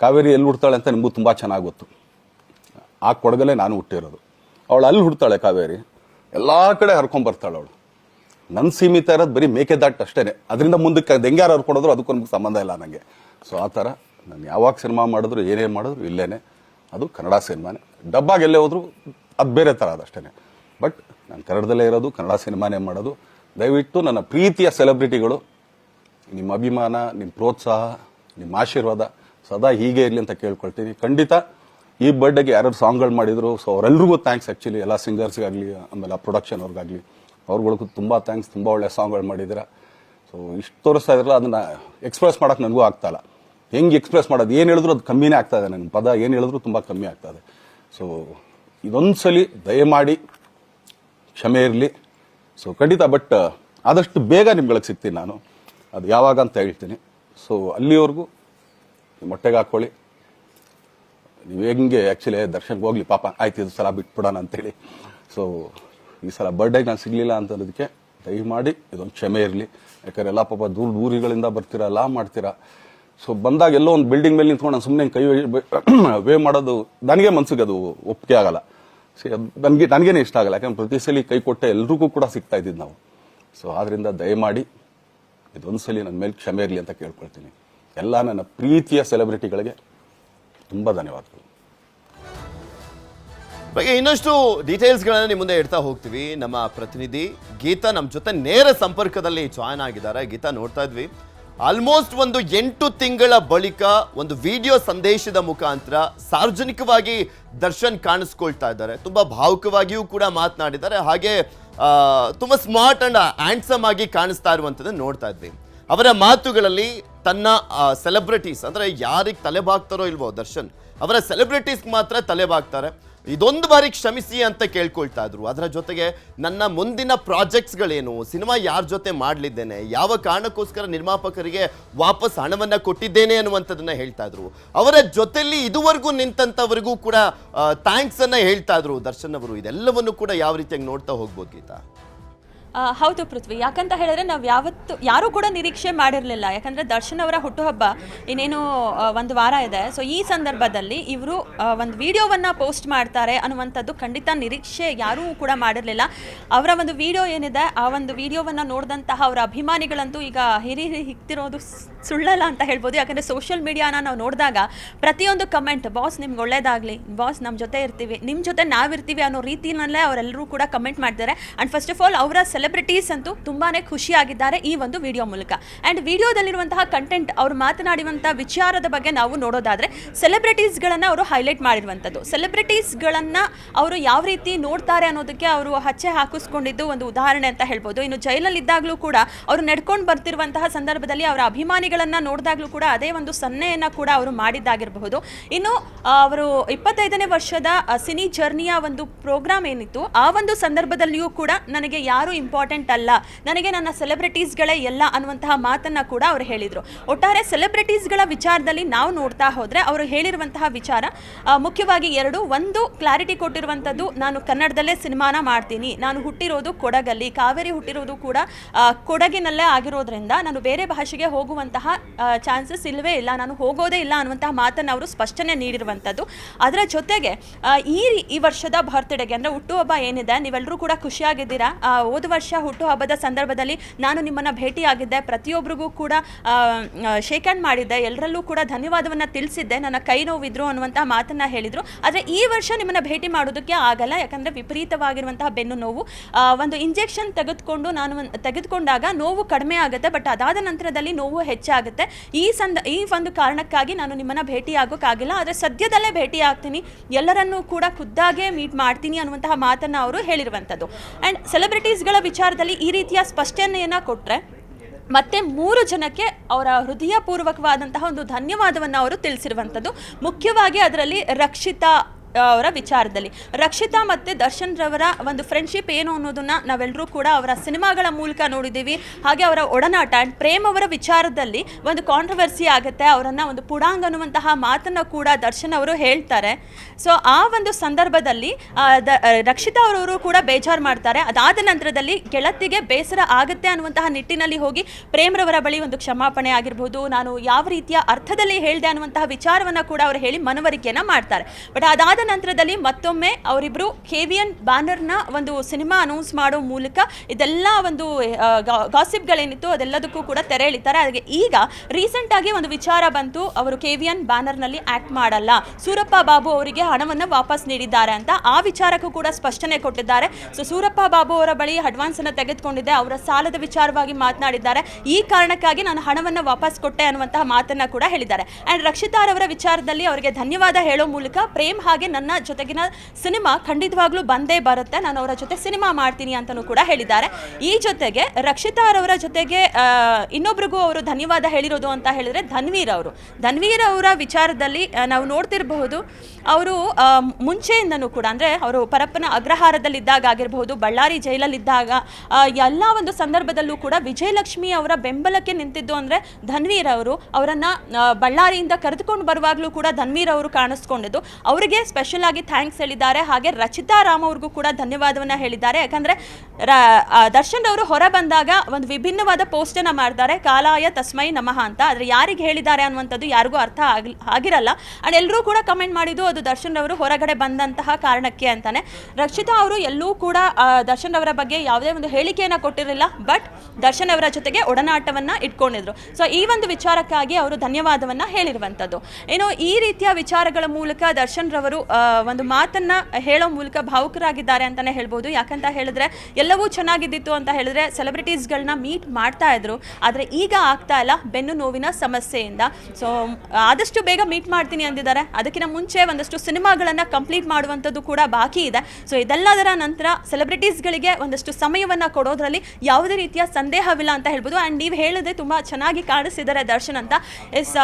ಕಾವೇರಿ ಎಲ್ಲಿ ಹುಡ್ತಾಳೆ ಅಂತ ನಿಮಗೂ ತುಂಬ ಚೆನ್ನಾಗಿ ಗೊತ್ತು. ಆ ಕೊಡಗಲ್ಲೇ ನಾನು ಹುಟ್ಟಿರೋದು ಅವಳು ಅಲ್ಲಿ ಹುಡ್ತಾಳೆ ಕಾವೇರಿ. ಎಲ್ಲ ಕಡೆ ಹರ್ಕೊಂಬರ್ತಾಳೆ ಅವಳು. ನನ್ನ ಸೀಮಿತ ಇರೋದು ಬರೀ ಮೇಕೆದಾಟ್ ಅಷ್ಟೇನೆ. ಅದರಿಂದ ಮುಂದಕ್ಕೆ ಅದು ಹರ್ಕೊಡೋದ್ರು ಅದಕ್ಕೂ ನಮ್ಗೆ ಸಂಬಂಧ ಇಲ್ಲ ನನಗೆ ಸೊ ಆ ಥರ ನಾನು ಯಾವಾಗ ಸಿನಿಮಾ ಮಾಡಿದ್ರು ಏನೇ ಮಾಡಿದ್ರು ಇಲ್ಲೇ ಅದು ಕನ್ನಡ ಸಿನಿಮಾನೇ. ಡಬ್ಬಾಗೆ ಎಲ್ಲೇ ಹೋದ್ರು ಅದು ಬೇರೆ ಥರ ಅದಷ್ಟೇ ಬಟ್ ನಾನು ಕನ್ನಡದಲ್ಲೇ ಇರೋದು, ಕನ್ನಡ ಸಿನಿಮಾನೇ ಮಾಡೋದು. ದಯವಿಟ್ಟು ನನ್ನ ಪ್ರೀತಿಯ ಸೆಲೆಬ್ರಿಟಿಗಳು, ನಿಮ್ಮ ಅಭಿಮಾನ ನಿಮ್ಮ ಪ್ರೋತ್ಸಾಹ, ನಿಮ್ಮ ಆಶೀರ್ವಾದ ಸದಾ ಹೀಗೆ ಇರಲಿ ಅಂತ ಕೇಳ್ಕೊಳ್ತೀನಿ. ಖಂಡಿತ ಈ ಬರ್ಡೇಗೆ ಯಾರ್ಯಾರು ಸಾಂಗ್ಗಳು ಮಾಡಿದ್ರು ಸೊ ಅವರೆಲ್ಲರಿಗೂ ಥ್ಯಾಂಕ್ಸ್ ಆ್ಯಕ್ಚುಲಿ ಎಲ್ಲ ಸಿಂಗರ್ಸ್ಗಾಗಲಿ ಆಮೇಲೆ ಆ ಪ್ರೊಡಕ್ಷನ್ ಅವ್ರಿಗಾಗಲಿ. ಅವ್ರುಗಳಿಗೂ ತುಂಬ ಥ್ಯಾಂಕ್ಸ್ ತುಂಬ ಒಳ್ಳೆ ಸಾಂಗ್ಗಳು ಮಾಡಿದ್ದೀರಾ. ಸೊ ಇಷ್ಟು ತೋರಿಸ್ತಾ ಇದ್ರಲ್ಲ, ಅದನ್ನು ಎಕ್ಸ್ಪ್ರೆಸ್ ಮಾಡೋಕೆ ನನಗೂ ಆಗ್ತಾಯಿಲ್ಲ ಹೆಂಗೆ ಎಕ್ಸ್ಪ್ರೆಸ್ ಮಾಡೋದು, ಏನು ಹೇಳಿದ್ರು ಅದು ಕಮ್ಮಿನೇ ಆಗ್ತಾ ಇದೆ ನನ್ನ ಪದ ಏನು ಹೇಳಿದ್ರು ತುಂಬ ಕಮ್ಮಿ ಆಗ್ತಾ ಇದೆ. ಸೊ ಇದೊಂದು ಸಲ ದಯಮಾಡಿ ಕ್ಷಮೆ ಇರಲಿ. ಸೊ ಖಂಡಿತ ಬಟ್ ಆದಷ್ಟು ಬೇಗ ನಿಮ್ಗಳಿಗೆ ಸಿಗ್ತೀನಿ ನಾನು. ಅದು ಯಾವಾಗ ಅಂತ ಹೇಳ್ತೀನಿ. ಸೊ ಅಲ್ಲಿವರೆಗೂ ಮೊಟ್ಟೆಗೆ ಹಾಕ್ಕೊಳ್ಳಿ ನೀವು ಹೆಂಗೆ ಆ್ಯಕ್ಚುಲಿ ದರ್ಶನ್ಗೆ ಹೋಗ್ಲಿ, ಪಾಪ ಆಯ್ತು ಇದು ಸಲ ಬಿಟ್ಬಿಡೋಣ ಅಂತೇಳಿ. ಸೊ ಈ ಸಲ ಬರ್ಡೇಗೆ ನಾನು ಸಿಗಲಿಲ್ಲ ಅಂತನ್ನೋದಕ್ಕೆ ದಯಮಾಡಿ ಇದೊಂದು ಕ್ಷಮೆ ಇರಲಿ. ಯಾಕಂದ್ರೆ ಎಲ್ಲ ಪಾಪ ದೂರ ದೂರಿಗಳಿಂದ ಬರ್ತೀರಾ, ಎಲ್ಲ ಮಾಡ್ತೀರಾ. ಸೊ ಬಂದಾಗ ಎಲ್ಲೋ ಒಂದು ಬಿಲ್ಡಿಂಗ್ ಮೇಲೆ ನಿಂತ್ಕೊಂಡು ನಾನು ಸುಮ್ಮನೆ ಕೈ ವೇ ಮಾಡೋದು ನನಗೆ ಮನಸ್ಸಿಗೆ ಅದು ಒಪ್ಪಿಗೆ ಆಗಲ್ಲ. ಸೊ ನನಗೆ, ನನಗೇನೆ ಇಷ್ಟ ಆಗಲ್ಲ. ಯಾಕಂದ್ರೆ ಪ್ರತಿ ಸಲ ಕೈ ಕೊಟ್ಟೆ ಎಲ್ರಿಗೂ ಕೂಡ ಸಿಗ್ತಾ ಇದ್ದಿದ್ದು ನಾವು. ಸೊ ಆದ್ದರಿಂದ ದಯಮಾಡಿ ಇದೊಂದು ಸಲ ನನ್ನ ಮೇಲೆ ಕ್ಷಮೆ ಇರಲಿ ಅಂತ ಕೇಳ್ಕೊಳ್ತೀನಿ. ಎಲ್ಲ ನನ್ನ ಪ್ರೀತಿಯ ಸೆಲೆಬ್ರಿಟಿಗಳಿಗೆ ತುಂಬ ಧನ್ಯವಾದಗಳು. ಬಗ್ಗೆ ಇನ್ನಷ್ಟು ಡೀಟೇಲ್ಸ್ಗಳನ್ನು ನಿಮ್ಮ ಮುಂದೆ ಇಡ್ತಾ ಹೋಗ್ತೀವಿ. ನಮ್ಮ ಪ್ರತಿನಿಧಿ ಗೀತಾ ನಮ್ಮ ಜೊತೆ ನೇರ ಸಂಪರ್ಕದಲ್ಲಿ ಜಾಯ್ನ್ ಆಗಿದ್ದಾರೆ. ಗೀತಾ ನೋಡ್ತಾ ಇದ್ವಿ. ಆಲ್ಮೋಸ್ಟ್ ಒಂದು ಎಂಟು ತಿಂಗಳ ಬಳಿಕ ಒಂದು ವಿಡಿಯೋ ಸಂದೇಶದ ಮುಖಾಂತರ ಸಾರ್ವಜನಿಕವಾಗಿ ದರ್ಶನ್ ಕಾಣಿಸ್ಕೊಳ್ತಾ ಇದ್ದಾರೆ. ತುಂಬ ಭಾವುಕವಾಗಿಯೂ ಕೂಡ ಮಾತನಾಡಿದ್ದಾರೆ. ಹಾಗೆ ತುಂಬ ಸ್ಮಾರ್ಟ್ ಅಂಡ್ ಹ್ಯಾಂಡ್ಸಮ್ ಆಗಿ ಕಾಣಿಸ್ತಾ ಇರುವಂಥದ್ದನ್ನು ನೋಡ್ತಾ ಇದ್ವಿ. ಅವರ ಮಾತುಗಳಲ್ಲಿ ತನ್ನ ಸೆಲೆಬ್ರಿಟೀಸ್ ಅಂದರೆ ಯಾರಿಗೆ ತಲೆ ಬಾಗ್ತಾರೋ ಇಲ್ವೋ ದರ್ಶನ್, ಅವರ ಸೆಲೆಬ್ರಿಟೀಸ್ಗೆ ಮಾತ್ರ ತಲೆ ಬಾಗ್ತಾರೆ ಇದೊಂದು ಬಾರಿ ಕ್ಷಮಿಸಿ ಅಂತ ಕೇಳ್ಕೊಳ್ತಾ ಇದ್ರು. ಅದರ ಜೊತೆಗೆ ನನ್ನ ಮುಂದಿನ ಪ್ರಾಜೆಕ್ಟ್ಸ್ಗಳೇನು, ಸಿನಿಮಾ ಯಾರ ಜೊತೆ ಮಾಡಲಿದ್ದೇನೆ, ಯಾವ ಕಾರಣಕ್ಕೋಸ್ಕರ ನಿರ್ಮಾಪಕರಿಗೆ ವಾಪಸ್ ಹಣವನ್ನು ಕೊಟ್ಟಿದ್ದೇನೆ ಅನ್ನುವಂಥದ್ದನ್ನು ಹೇಳ್ತಾ ಇದ್ರು. ಅವರ ಜೊತೆಯಲ್ಲಿ ಇದುವರೆಗೂ ನಿಂತಂತವರಿಗೂ ಕೂಡ ಥ್ಯಾಂಕ್ಸನ್ನು ಹೇಳ್ತಾ ಇದ್ರು ದರ್ಶನ್ ಅವರು. ಇದೆಲ್ಲವನ್ನು ಕೂಡ ಯಾವ ರೀತಿಯಾಗಿ ನೋಡ್ತಾ ಹೋಗ್ಬೋದು ಗೀತಾ? ಹೌದು ಪೃಥ್ವಿ. ಯಾಕಂತ ಹೇಳಿದ್ರೆ ನಾವು ಯಾವತ್ತು ಯಾರೂ ಕೂಡ ನಿರೀಕ್ಷೆ ಮಾಡಿರಲಿಲ್ಲ. ಯಾಕಂದ್ರೆ ದರ್ಶನ್ ಅವರ ಹುಟ್ಟುಹಬ್ಬ ಇನ್ನೇನು ಒಂದು ವಾರ ಇದೆ. ಸೊ ಈ ಸಂದರ್ಭದಲ್ಲಿ ಇವರು ಒಂದು ವಿಡಿಯೋವನ್ನ ಪೋಸ್ಟ್ ಮಾಡ್ತಾರೆ ಅನ್ನುವಂಥದ್ದು ಖಂಡಿತ ನಿರೀಕ್ಷೆ ಯಾರೂ ಕೂಡ ಮಾಡಿರಲಿಲ್ಲ. ಅವರ ಒಂದು ವಿಡಿಯೋ ಏನಿದೆ, ಆ ಒಂದು ವಿಡಿಯೋವನ್ನ ನೋಡಿದಂತಹ ಅವರ ಅಭಿಮಾನಿಗಳಂತೂ ಈಗ ಹಿರಿ ಹಿಕ್ತಿರೋದು ಸುಳ್ಳಲ್ಲ ಅಂತ ಹೇಳ್ಬೋದು. ಯಾಕಂದ್ರೆ ಸೋಷಿಯಲ್ ಮೀಡಿಯಾನ ನಾವು ನೋಡಿದಾಗ ಪ್ರತಿಯೊಂದು ಕಮೆಂಟ್ ಬಾಸ್, ನಿಮ್ಗೆ ಒಳ್ಳೇದಾಗಲಿ. ಬಾಸ್ ನಮ್ಮ ಜೊತೆ ಇರ್ತೀವಿ. ನಿಮ್ಮ ಜೊತೆ ನಾವಿರ್ತೀವಿ ಅನ್ನೋ ರೀತಿಯಲ್ಲೇ ಅವರೆಲ್ಲರೂ ಕೂಡ ಕಮೆಂಟ್ ಮಾಡ್ತಾರೆ ಆ್ಯಂಡ್ ಫಸ್ಟ್ ಆಫ್ ಆಲ್ ಅವರ ಸೆಲೆಬ್ರಿಟೀಸ್ ಅಂತೂ ತುಂಬಾನೇ ಖುಷಿಯಾಗಿದ್ದಾರೆ ಈ ಒಂದು ವಿಡಿಯೋ ಮೂಲಕ. ಆ್ಯಂಡ್ ವಿಡಿಯೋದಲ್ಲಿರುವಂತಹ ಕಂಟೆಂಟ್ ಅವರು ಮಾತನಾಡುವಂತಹ ವಿಚಾರದ ಬಗ್ಗೆ ನಾವು ನೋಡೋದಾದರೆ ಸೆಲೆಬ್ರಿಟೀಸ್ಗಳನ್ನು ಅವರು ಹೈಲೈಟ್ ಮಾಡಿರುವಂಥದ್ದು. ಸೆಲೆಬ್ರಿಟೀಸ್ಗಳನ್ನು ಅವರು ಯಾವ ರೀತಿ ನೋಡ್ತಾರೆ ಅನ್ನೋದಕ್ಕೆ ಅವರು ಹಚ್ಚೆ ಹಾಕಿಸ್ಕೊಂಡಿದ್ದು ಒಂದು ಉದಾಹರಣೆ ಅಂತ ಹೇಳ್ಬೋದು. ಇನ್ನು ಜೈಲಲ್ಲಿದ್ದಾಗಲೂ ಕೂಡ ಅವರು ನಡ್ಕೊಂಡು ಬರ್ತಿರುವಂತಹ ಸಂದರ್ಭದಲ್ಲಿ ಅವರ ಅಭಿಮಾನಿಗಳನ್ನು ನೋಡಿದಾಗಲೂ ಕೂಡ ಅದೇ ಒಂದು ಸನ್ನೆಯನ್ನು ಕೂಡ ಅವರು ಮಾಡಿದ್ದಾಗಿರಬಹುದು. ಇನ್ನು ಅವರು ಇಪ್ಪತ್ತೈದನೇ ವರ್ಷದ ಸಿನಿ ಜರ್ನಿಯ ಒಂದು ಪ್ರೋಗ್ರಾಮ್ ಏನಿತ್ತು, ಆ ಒಂದು ಸಂದರ್ಭದಲ್ಲಿಯೂ ಕೂಡ ನನಗೆ ಯಾರು ಇಂಪಾರ್ಟೆಂಟ್ ಅಲ್ಲ. ನನಗೆ ನನ್ನ ಸೆಲೆಬ್ರಿಟೀಸ್ಗಳೇ ಎಲ್ಲ ಅನ್ನುವಂತಹ ಮಾತನ್ನು ಕೂಡ ಅವರು ಹೇಳಿದರು. ಒಟ್ಟಾರೆ ಸೆಲೆಬ್ರಿಟೀಸ್ಗಳ ವಿಚಾರದಲ್ಲಿ ನಾವು ನೋಡ್ತಾ ಹೋದರೆ ಅವರು ಹೇಳಿರುವಂತಹ ವಿಚಾರ ಮುಖ್ಯವಾಗಿ ಎರಡು, ಒಂದು ಕ್ಲಾರಿಟಿ ಕೊಟ್ಟಿರುವಂಥದ್ದು, ನಾನು ಕನ್ನಡದಲ್ಲೇ ಸಿನಿಮಾನ ಮಾಡ್ತೀನಿ. ನಾನು ಹುಟ್ಟಿರೋದು ಕೊಡಗಲ್ಲಿ, ಕಾವೇರಿ ಹುಟ್ಟಿರೋದು ಕೂಡ ಕೊಡಗಿನಲ್ಲೇ ಆಗಿರೋದ್ರಿಂದ ನಾನು ಬೇರೆ ಭಾಷೆಗೆ ಹೋಗುವಂತಹ ಚಾನ್ಸಸ್ ಇಲ್ಲವೇ ಇಲ್ಲ. ನಾನು ಹೋಗೋದೇ ಇಲ್ಲ ಅನ್ನುವಂತಹ ಮಾತನ್ನು ಅವರು ಸ್ಪಷ್ಟನೆ ನೀಡಿರುವಂಥದ್ದು. ಅದರ ಜೊತೆಗೆ ಈ ಈ ವರ್ಷದ ಬರ್ತ್ಡೇಗೆ ಅಂದರೆ ಹುಟ್ಟುಹಬ್ಬ ಏನಿದೆ ನೀವೆಲ್ಲರೂ ಕೂಡ ಖುಷಿಯಾಗಿದ್ದೀರಾ? ಹೋದ ವರ್ಷ ಹುಟ್ಟುಹಬ್ಬದ ಸಂದರ್ಭದಲ್ಲಿ ನಾನು ನಿಮ್ಮನ್ನು ಭೇಟಿಯಾಗಿದ್ದೆ. ಪ್ರತಿಯೊಬ್ಬರಿಗೂ ಕೂಡ ಶೇಕ್ ಹ್ಯಾಂಡ್ ಮಾಡಿದ್ದೆ. ಎಲ್ಲರಲ್ಲೂ ಕೂಡ ಧನ್ಯವಾದವನ್ನು ತಿಳಿಸಿದ್ದೆ. ನನ್ನ ಕೈ ನೋವಿದ್ರು ಅನ್ನುವಂಥ ಮಾತನ್ನ ಹೇಳಿದರು. ಆದರೆ ಈ ವರ್ಷ ನಿಮ್ಮನ್ನು ಭೇಟಿ ಮಾಡೋದಕ್ಕೆ ಆಗಲ್ಲ. ಯಾಕಂದರೆ ವಿಪರೀತವಾಗಿರುವಂತಹ ಬೆನ್ನು ನೋವು. ಒಂದು ಇಂಜೆಕ್ಷನ್ ತೆಗೆದುಕೊಂಡು ನಾನು ತೆಗೆದುಕೊಂಡಾಗ ನೋವು ಕಡಿಮೆ ಆಗುತ್ತೆ. ಬಟ್ ಅದಾದ ನಂತರದಲ್ಲಿ ನೋವು ಹೆಚ್ಚಾಗುತ್ತೆ. ಈ ಸಂದ, ಈ ಒಂದು ಕಾರಣಕ್ಕಾಗಿ ನಾನು ನಿಮ್ಮನ್ನು ಭೇಟಿ ಆಗೋಕ್ಕಾಗಿಲ್ಲ ಆದರೆ ಸದ್ಯದಲ್ಲೇ ಭೇಟಿ ಆಗ್ತೀನಿ ಎಲ್ಲರನ್ನೂ ಕೂಡ ಖುದ್ದಾಗೆ ಮೀಟ್ ಮಾಡ್ತೀನಿ ಅನ್ನುವಂತಹ ಮಾತನ್ನು ಅವರು ಹೇಳಿರುವಂಥದ್ದು ಆ್ಯಂಡ್ ಸೆಲೆಬ್ರಿಟೀಸ್ಗಳ ವಿಚಾರದಲ್ಲಿ ಈ ರೀತಿಯ ಸ್ಪಷ್ಟನೆಯನ್ನು ಕೊಟ್ಟರೆ ಮತ್ತೆ ಮೂರು ಜನಕ್ಕೆ ಅವರ ಹೃದಯಪೂರ್ವಕವಾದಂತಹ ಒಂದು ಧನ್ಯವಾದವನ್ನು ಅವರು ತಿಳಿಸಿರುವಂಥದ್ದು. ಮುಖ್ಯವಾಗಿ ಅದರಲ್ಲಿ ರಕ್ಷಿತಾ ಅವರ ವಿಚಾರದಲ್ಲಿ. ರಕ್ಷಿತಾ ಮತ್ತು ದರ್ಶನ್ ರವರ ಒಂದು ಫ್ರೆಂಡ್ಶಿಪ್ ಏನು ಅನ್ನೋದನ್ನ ನಾವೆಲ್ಲರೂ ಕೂಡ ಅವರ ಸಿನಿಮಾಗಳ ಮೂಲಕ ನೋಡಿದ್ದೀವಿ. ಹಾಗೆ ಅವರ ಒಡನಾಟ ಆ್ಯಂಡ್ ಪ್ರೇಮ್ ಅವರ ವಿಚಾರದಲ್ಲಿ ಒಂದು ಕಾಂಟ್ರವರ್ಸಿ ಆಗುತ್ತೆ. ಅವರನ್ನು ಒಂದು ಪುಡಾಂಗ್ ಅನ್ನುವಂತಹ ಮಾತನ್ನು ಕೂಡ ದರ್ಶನ್ ಅವರು ಹೇಳ್ತಾರೆ. ಸೊ ಆ ಒಂದು ಸಂದರ್ಭದಲ್ಲಿ ರಕ್ಷಿತಾ ಅವರವರು ಕೂಡ ಬೇಜಾರು ಮಾಡ್ತಾರೆ. ಅದಾದ ನಂತರದಲ್ಲಿ ಗೆಳತಿಗೆ ಬೇಸರ ಆಗುತ್ತೆ ಅನ್ನುವಂತಹ ನಿಟ್ಟಿನಲ್ಲಿ ಹೋಗಿ ಪ್ರೇಮ್ರವರ ಬಳಿ ಒಂದು ಕ್ಷಮಾಪಣೆ ಆಗಿರ್ಬೋದು. ನಾನು ಯಾವ ರೀತಿಯ ಅರ್ಥದಲ್ಲಿ ಹೇಳಿದೆ ಅನ್ನುವಂತಹ ವಿಚಾರವನ್ನು ಕೂಡ ಅವರು ಹೇಳಿ ಮನವರಿಕೆಯನ್ನು ಮಾಡ್ತಾರೆ. ಬಟ್ ಅದಾದ ನಂತರದಲ್ಲಿ ಮತ್ತೊಮ್ಮೆ ಅವರಿಬ್ಬರು ಕೆವಿಯನ್ ಬ್ಯಾನರ್ನ ಒಂದು ಸಿನಿಮಾ ಅನೌನ್ಸ್ ಮಾಡೋ ಮೂಲಕ ಇದೆಲ್ಲ ಒಂದು ಗಾಸಿಪ್ಗಳೇನಿತ್ತು ಅದೆಲ್ಲದಕ್ಕೂ ಕೂಡ ತೆರೆ ಎಳಿತಾರೆ. ಅದಕ್ಕೆ ಈಗ ರೀಸೆಂಟ್ ಆಗಿ ಒಂದು ವಿಚಾರ ಬಂತು, ಅವರು ಕೆವಿಯನ್ ಬ್ಯಾನರ್ನಲ್ಲಿ ಆಕ್ಟ್ ಮಾಡಲ್ಲ. ಸೂರಪ್ಪ ಬಾಬು ಅವರಿಗೆ ಹಣವನ್ನು ವಾಪಸ್ ನೀಡಿದ್ದಾರೆ ಅಂತ ಆ ವಿಚಾರಕ್ಕೂ ಕೂಡ ಸ್ಪಷ್ಟನೆ ಕೊಟ್ಟಿದ್ದಾರೆ. ಸೊ ಸೂರಪ್ಪ ಬಾಬು ಅವರ ಬಳಿ ಅಡ್ವಾನ್ಸ್ ಅನ್ನು ತೆಗೆದುಕೊಂಡಿದ್ದೆ, ಅವರ ಸಾಲದ ವಿಚಾರವಾಗಿ ಮಾತನಾಡಿದ್ದಾರೆ. ಈ ಕಾರಣಕ್ಕಾಗಿ ನಾನು ಹಣವನ್ನು ವಾಪಸ್ ಕೊಟ್ಟೆ ಅನ್ನುವಂತಹ ಮಾತನ್ನ ಕೂಡ ಹೇಳಿದ್ದಾರೆ. ಅಂಡ್ ರಕ್ಷಿತಾರವರ ವಿಚಾರದಲ್ಲಿ ಅವರಿಗೆ ಧನ್ಯವಾದ ಹೇಳೋ ಮೂಲಕ ಪ್ರೇಮ್ ಹಾಗೆ ನನ್ನ ಜೊತೆಗಿನ ಸಿನಿಮಾ ಖಂಡಿತವಾಗ್ಲೂ ಬಂದೇ ಬರುತ್ತೆ. ನಾನು ಅವರ ಜೊತೆ ಸಿನಿಮಾ ಮಾಡ್ತೀನಿ ಅಂತಲೂ ಕೂಡ ಹೇಳಿದ್ದಾರೆ. ಈ ಜೊತೆಗೆ ರಕ್ಷಿತಾ ರಕ್ಷಿತಾರವರ ಜೊತೆಗೆ ಇನ್ನೊಬ್ರಿಗೂ ಅವರು ಧನ್ಯವಾದ ಹೇಳಿರೋದು ಅಂತ ಹೇಳಿದ್ರೆ ಧನ್ವೀರ್ ಅವರು. ಧನ್ವೀರ್ ಅವರ ವಿಚಾರದಲ್ಲಿ ನಾವು ನೋಡ್ತಿರಬಹುದು, ಅವರು ಮುಂಚೆಯಿಂದನೂ ಕೂಡ, ಅಂದರೆ ಅವರು ಪರಪ್ಪನ ಅಗ್ರಹಾರದಲ್ಲಿದ್ದಾಗ ಆಗಿರಬಹುದು, ಬಳ್ಳಾರಿ ಜೈಲಲ್ಲಿದ್ದಾಗ ಎಲ್ಲ ಒಂದು ಸಂದರ್ಭದಲ್ಲೂ ಕೂಡ ವಿಜಯಲಕ್ಷ್ಮಿ ಅವರ ಬೆಂಬಲಕ್ಕೆ ನಿಂತಿದ್ದು ಅಂದರೆ ಧನ್ವೀರ್ ಅವರು. ಅವರನ್ನು ಬಳ್ಳಾರಿಯಿಂದ ಕರೆದುಕೊಂಡು ಬರುವಾಗಲೂ ಕೂಡ ಧನ್ವೀರ್ ಅವರು ಕಾಣಿಸ್ಕೊಂಡಿದ್ದು. ಅವರಿಗೆ ಸ್ಪೆಷಲ್ ಆಗಿ ಥ್ಯಾಂಕ್ಸ್ ಹೇಳಿದ್ದಾರೆ. ಹಾಗೆ ರಚಿತಾ ರಾಮ್ ಅವ್ರಿಗೂ ಕೂಡ ಧನ್ಯವಾದವನ್ನು ಹೇಳಿದ್ದಾರೆ. ಯಾಕಂದರೆ ದರ್ಶನ್ ಅವರು ಹೊರ ಬಂದಾಗ ಒಂದು ವಿಭಿನ್ನವಾದ ಪೋಸ್ಟನ್ನು ಮಾಡ್ತಾರೆ. ಕಾಲಾಯ ತಸ್ಮೈ ನಮಃ ಅಂತ. ಆದರೆ ಯಾರಿಗೆ ಹೇಳಿದ್ದಾರೆ ಅನ್ನುವಂಥದ್ದು ಯಾರಿಗೂ ಅರ್ಥ ಆಗಿ, ಆಗಿರಲ್ಲ. ಅಂಡ್ ಎಲ್ಲರೂ ಕೂಡ ಕಮೆಂಟ್ ಮಾಡಿದ್ದು ಅದು ದರ್ಶನ್ ಅವರು ಹೊರಗಡೆ ಬಂದಂತಹ ಕಾರಣಕ್ಕೆ ಅಂತಾನೆ. ರಕ್ಷಿತಾ ಅವರು ಎಲ್ಲೂ ಕೂಡ ದರ್ಶನ್ ಅವರ ಬಗ್ಗೆ ಯಾವುದೇ ಒಂದು ಹೇಳಿಕೆಯನ್ನು ಕೊಟ್ಟಿರಲಿಲ್ಲ. ಬಟ್ ದರ್ಶನ್ ಅವರ ಜೊತೆಗೆ ಒಡನಾಟವನ್ನು ಇಟ್ಕೊಂಡಿದ್ರು. ಸೊ ಈ ಒಂದು ವಿಚಾರಕ್ಕಾಗಿ ಅವರು ಧನ್ಯವಾದವನ್ನು ಹೇಳಿರುವಂಥದ್ದು. ಏನೋ ಈ ರೀತಿಯ ವಿಚಾರಗಳ ಮೂಲಕ ದರ್ಶನ್ ರವರು ಒಂದು ಮಾತನ್ನ ಹೇಳೋ ಮೂಲಕ ಭಾವುಕರಾಗಿದ್ದಾರೆ ಅಂತಾನೆ ಹೇಳ್ಬೋದು. ಯಾಕಂತ ಹೇಳಿದ್ರೆ ಎಲ್ಲವೂ ಚೆನ್ನಾಗಿದ್ದಿತ್ತು ಅಂತ ಹೇಳಿದ್ರೆ ಸೆಲೆಬ್ರಿಟೀಸ್ಗಳನ್ನ ಮೀಟ್ ಮಾಡ್ತಾ ಇದ್ರು. ಆದರೆ ಈಗ ಆಗ್ತಾ ಇಲ್ಲ ಬೆನ್ನು ನೋವಿನ ಸಮಸ್ಯೆಯಿಂದ. ಸೊ ಆದಷ್ಟು ಬೇಗ ಮೀಟ್ ಮಾಡ್ತೀನಿ ಅಂದಿದ್ದಾರೆ. ಅದಕ್ಕಿಂತ ಮುಂಚೆ ಒಂದಷ್ಟು ಸಿನಿಮಾಗಳನ್ನು ಕಂಪ್ಲೀಟ್ ಮಾಡುವಂಥದ್ದು ಕೂಡ ಬಾಕಿ ಇದೆ. ಸೊ ಇದೆಲ್ಲದರ ನಂತರ ಸೆಲೆಬ್ರಿಟೀಸ್ಗಳಿಗೆ ಒಂದಷ್ಟು ಸಮಯವನ್ನು ಕೊಡೋದ್ರಲ್ಲಿ ಯಾವುದೇ ರೀತಿಯ ಸಂದೇಹವಿಲ್ಲ ಅಂತ ಹೇಳ್ಬೋದು. ಆ್ಯಂಡ್ ನೀವು ಹೇಳಿದ್ರೆ ತುಂಬ ಚೆನ್ನಾಗಿ ಕಾಣಿಸ್ತಿದ್ದಾರೆ ದರ್ಶನ್ ಅಂತ. ಎಸ್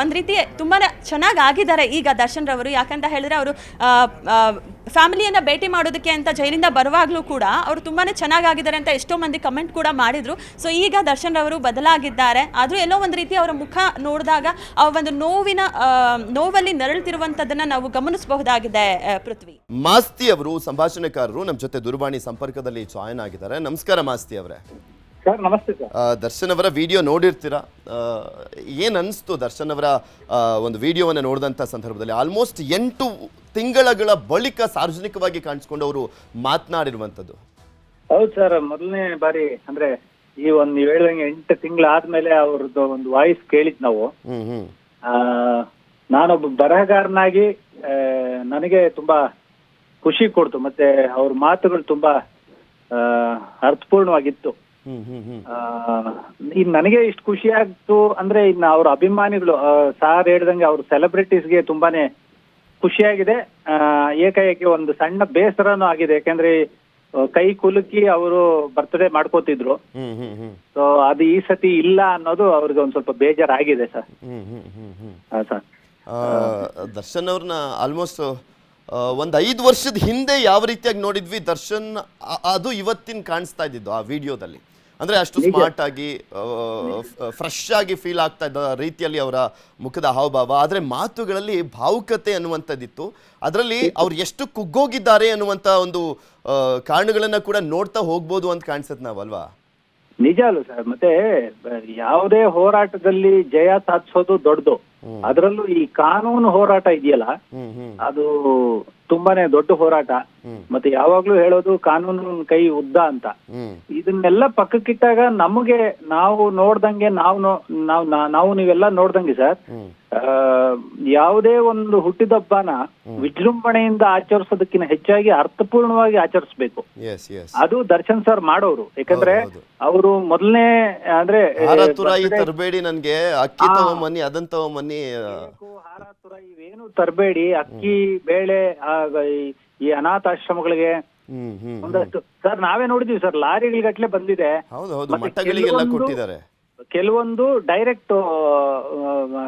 ಒಂದು ರೀತಿ ತುಂಬಾ ಚೆನ್ನಾಗಿ ಆಗಿದ್ದಾರೆ ಈಗ ದರ್ಶನ್ ರವರು ಯಾಕಂತ ಹೇಳಿದ್ರೆ ಅವರು ಫ್ಯಾಮಿಲಿಯನ್ನು ಭೇಟಿ ಮಾಡೋದಕ್ಕೆ ಅಂತ ಜೈಲಿಂದ ಬರುವಾಗಲೂ ಕೂಡ ಅವರು ತುಂಬಾ ಚೆನ್ನಾಗಾಗಿದ್ದಾರೆ ಅಂತ ಎಷ್ಟೋ ಮಂದಿ ಕಮೆಂಟ್ ಕೂಡ ಮಾಡಿದರು. ಸೊ ಈಗ ದರ್ಶನ್ ರವರು ಬದಲಾಗಿದ್ದಾರೆ. ಆದರೂ ಎಲ್ಲೋ ಒಂದು ರೀತಿ ಅವರ ಮುಖ ನೋಡಿದಾಗ ಆ ಒಂದು ನೋವಿನ ನೋವಲ್ಲಿ ನರಳುತ್ತಿರುವಂಥದ್ದನ್ನು ನಾವು ಗಮನಿಸಬಹುದಾಗಿದೆ ಪೃಥ್ವಿ. ಮಾಸ್ತಿ ಅವರು, ಸಂಭಾಷಣೆಕಾರರು ನಮ್ಮ ಜೊತೆ ದೂರವಾಣಿ ಸಂಪರ್ಕದಲ್ಲಿ ಜಾಯ್ನ್ ಆಗಿದ್ದಾರೆ. ನಮಸ್ಕಾರ ಮಾಸ್ತಿ ಅವರೇ. ಸರ್ ನಮಸ್ತೆ ಸರ್. ದರ್ಶನ್ ಅವರ ವಿಡಿಯೋ ನೋಡಿರ್ತೀರಾ? ಏನ್ ಅನಿಸ್ತು ದರ್ಶನ್ ಅವರ ಒಂದು ವಿಡಿಯೋವನ್ನು ನೋಡಿದಂತ ಸಂದರ್ಭದಲ್ಲಿ? ಆಲ್ಮೋಸ್ಟ್ ಎಂಟು ತಿಂಗಳಗಳ ಬಳಿಕ ಸಾರ್ವಜನಿಕವಾಗಿ ಕಾಣಿಸ್ಕೊಂಡು ಅವರು ಮಾತನಾಡಿರುವಂಥದ್ದು. ಹೌದು ಸರ್ ಮೊದಲನೇ ಬಾರಿ ಅಂದ್ರೆ ಈ ಒಂದು ನೀವು ಹೇಳಿದಂಗೆ ಎಂಟು ತಿಂಗಳಾದ್ಮೇಲೆ ಅವ್ರದ್ದು ಒಂದು ವಾಯ್ಸ್ ಕೇಳಿದ್ ನಾವು. ಆ, ನಾನೊಬ್ಬ ಬರಹಗಾರನಾಗಿ ನನಗೆ ತುಂಬಾ ಖುಷಿ ಕೊಡ್ತು ಮತ್ತೆ ಅವ್ರ ಮಾತುಗಳು ತುಂಬಾ ಅರ್ಥಪೂರ್ಣವಾಗಿತ್ತು. ಇನ್ ನನಗೆ ಇಷ್ಟು ಖುಷಿ ಆಗ್ತು ಅಂದ್ರೆ ಇನ್ನ ಅವ್ರ ಅಭಿಮಾನಿಗಳು ಸಾರ್ ಹೇಳ್ದಂಗೆ ಅವ್ರ ಸೆಲೆಬ್ರಿಟೀಸ್ಗೆ ತುಂಬಾನೇ ಖುಷಿಯಾಗಿದೆ ಏಕಾಏಕಿ ಒಂದು ಸಣ್ಣ ಬೇಸರನೂ ಆಗಿದೆ. ಯಾಕಂದ್ರೆ ಕೈ ಕುಲುಕಿ ಅವರು ಬರ್ತ್ಡೇ ಮಾಡ್ಕೋತಿದ್ರು. ಸೊ ಅದು ಈ ಸತಿ ಇಲ್ಲ ಅನ್ನೋದು ಅವ್ರಿಗೆ ಒಂದ್ ಸ್ವಲ್ಪ ಬೇಜಾರಾಗಿದೆ ಸರ್. ಹಾ ಸರ್. ಆ, ದರ್ಶನ್ ಅವ್ರನ್ನ ಆಲ್ಮೋಸ್ಟ್ ಒಂದು ಐದು ವರ್ಷದ ಹಿಂದೆ ಯಾವ ರೀತಿಯಾಗಿ ನೋಡಿದ್ವಿ ದರ್ಶನ್ ಅದು ಇವತ್ತಿನ ಕಾಣಿಸ್ತಾ ಇದ್ದಿದ್ದು ಆ ವಿಡಿಯೋದಲ್ಲಿ ಅಂದ್ರೆ ಅಷ್ಟು ಸ್ಮಾರ್ಟ್ ಆಗಿ ಫ್ರೆಶ್ ಆಗಿ ಫೀಲ್ ಆಗ್ತಾ ಇದ್ದ ರೀತಿಯಲ್ಲಿ ಅವರ ಮುಖದ ಹಾವಭಾವ. ಆದ್ರೆ ಮಾತುಗಳಲ್ಲಿ ಭಾವುಕತೆ ಅನ್ನುವಂಥದ್ದಿತ್ತು. ಅದರಲ್ಲಿ ಅವ್ರು ಎಷ್ಟು ಕುಗ್ಗೋಗಿದ್ದಾರೆ ಅನ್ನುವಂತ ಒಂದು ಕಾರಣಗಳನ್ನ ಕೂಡ ನೋಡ್ತಾ ಹೋಗ್ಬೋದು ಅಂತ ಕಾಣಿಸುತ್ತೆ ನಾವಲ್ವಾ? ನಿಜ ಅಲ್ಲ ಸರ್. ಮತ್ತೆ ಯಾವುದೇ ಹೋರಾಟದಲ್ಲಿ ಜಯ ಸಾಧಿಸೋದು ದೊಡ್ಡದು. ಅದರಲ್ಲೂ ಈ ಕಾನೂನು ಹೋರಾಟ ಇದೆಯಲ್ಲ ಅದು ತುಂಬಾನೇ ದೊಡ್ಡ ಹೋರಾಟ. ಮತ್ತೆ ಯಾವಾಗ್ಲೂ ಹೇಳೋದು ಕಾನೂನು ಕೈ ಉದ್ದ ಅಂತ. ಇದನ್ನೆಲ್ಲ ಪಕ್ಕಕ್ಕಿಟ್ಟಾಗ ನಮಗೆ ನಾವು ನೋಡ್ದಂಗೆ ನಾವು ನಾವು ನಾವು ನೀವೆಲ್ಲ ನೋಡ್ದಂಗೆ ಸರ್. ಯಾವುದೇ ಒಂದು ಹುಟ್ಟಿದಬ್ಬನ ವಿಜೃಂಭಣೆಯಿಂದ ಆಚರಿಸೋದಕ್ಕಿಂತ ಹೆಚ್ಚಾಗಿ ಅರ್ಥಪೂರ್ಣವಾಗಿ ಆಚರಿಸಬೇಕು. ಅದು ದರ್ಶನ್ ಸರ್ ಮಾಡೋರು. ಯಾಕಂದ್ರೆ. ಅವರು ಮೊದಲನೇ ಅಂದ್ರೆ ತುರಾಯಿ ತರಬೇಡಿ ನನ್ಗೆ. ಅಕ್ಕಿ ತಗೊಂಬನ್ನಿ ಅದನ್ನ ತಗೊಂಬನ್ನಿ. ಹಾರ ತುರ ಇವೇನು ತರಬೇಡಿ ಅಕ್ಕಿ ಬೇಳೆ ಆ, ಈ- ಅನಾಥ ಅನಾಥಾಶ್ರಮಗಳಿಗೆ ಒಂದಷ್ಟು. ಸರ್ ನಾವೇ ನೋಡಿದೀವಿ ಸರ್ ಲಾರಿಗಳಿಗಟ್ಲೆ ಬಂದಿದೆ. ಹೌದು ಹೌದು ಮತ್ತೆ ಮಠಗಳಿಗೆಲ್ಲ ಕೆಲವೊಂದು- ಕೊಟ್ಟಿದ್ದಾರೆ. ಕೆಲವೊಂದು ಡೈರೆಕ್ಟ್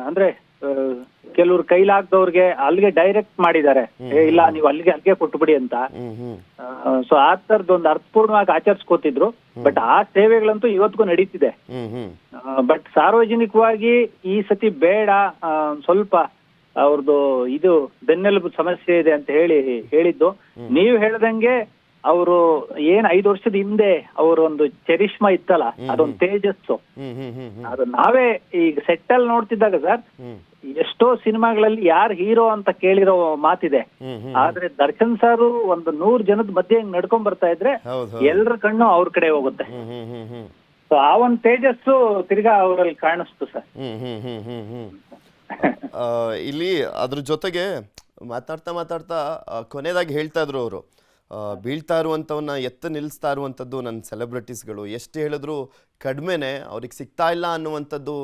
ಅಂದ್ರೆ ಕೆಲವರು ಕೆಲವ್ರು ಕೈಲಾಗ್ದವ್ರಿಗೆ ಅಲ್ಲಿಗೆ ಡೈರೆಕ್ಟ್ ಮಾಡಿದ್ದಾರೆ. ಏ, ಇಲ್ಲ ನೀವು ಅಲ್ಲಿಗೆ ಅಲ್ಲಿಗೆ ಕೊಟ್ಬಿಡಿ ಅಂತ. ಹ್ಮ್ ಹ್ಮ್. ಸೊ ಆ ತರದ ಒಂದು ಅರ್ಥಪೂರ್ಣವಾಗಿ ಆಚರಿಸ್ಕೋತಿದ್ರು. ಬಟ್ ಆ ಸೇವೆಗಳಂತೂ ಇವತ್ತಿಗೂ ನಡೀತಿದೆ. ಹ್ಮ್ ಹ್ಮ್. ಬಟ್ ಸಾರ್ವಜನಿಕವಾಗಿ ಈ ಸತಿ ಬೇಡ ಆ, ಸ್ವಲ್ಪ ಅವ್ರದ್ದು ಇದು ಬೆನ್ನೆಲುಬು ಸಮಸ್ಯೆ ಇದೆ ಅಂತ ಹೇಳಿ ಹೇಳಿದ್ದು. ನೀವು ಹೇಳ್ದಂಗೆ ಅವರು ಏನ್ ಐದು ವರ್ಷದ ಹಿಂದೆ ಅವ್ರ ಒಂದು ಚರಿಷ್ಮಾ ಇತ್ತಲ್ಲ ಅದೊಂದು ತೇಜಸ್ಸು. ಅದು ನಾವೇ ಈಗ ಸೆಟ್ಟಲ್ ನೋಡ್ತಿದ್ದಾಗ ಸರ್ ಎಷ್ಟೋ ಸಿನಿಮಾಗಳಲ್ಲಿ ಯಾರು ಹೀರೋ ಅಂತ ಕೇಳಿರೋ ಮಾತಿದೆ. ಆದ್ರೆ ದರ್ಶನ್ ಸಾರು ಒಂದು ನೂರ್ ಜನದ ಮಧ್ಯೆ ಹಿಂಗ್ ನಡ್ಕೊಂಡ್ ಬರ್ತಾ ಇದ್ರೆ ಎಲ್ರ ಕಣ್ಣು ಅವ್ರ ಕಡೆ ಹೋಗುತ್ತೆ. ಸೊ ಆ ಒಂದು ತೇಜಸ್ಸು ತಿರ್ಗಾ ಅವರಲ್ಲಿ ಕಾಣಿಸ್ತು ಸರ್. ಇಲ್ಲಿ ಅದ್ರ ಜೊತೆಗೆ ಮಾತಾಡ್ತಾ ಮಾತಾಡ್ತಾ ಕೊನೆಯದಾಗಿ ಹೇಳ್ತಾ ಇದ್ರು ಅವರು. ಬೀಳ್ತಾ ಇರುವಂಥವನ್ನ ಎತ್ತು ನಿಲ್ಲಿಸ್ತಾ ಇರುವಂಥದ್ದು ನನ್ನ ಸೆಲೆಬ್ರಿಟೀಸ್ಗಳು ಎಷ್ಟು ಹೇಳಿದ್ರು ಕಡಿಮೆನೆ ಅವ್ರಿಗೆ ಸಿಗ್ತಾ ಇಲ್ಲ ಅನ್ನುವಂಥದ್ದು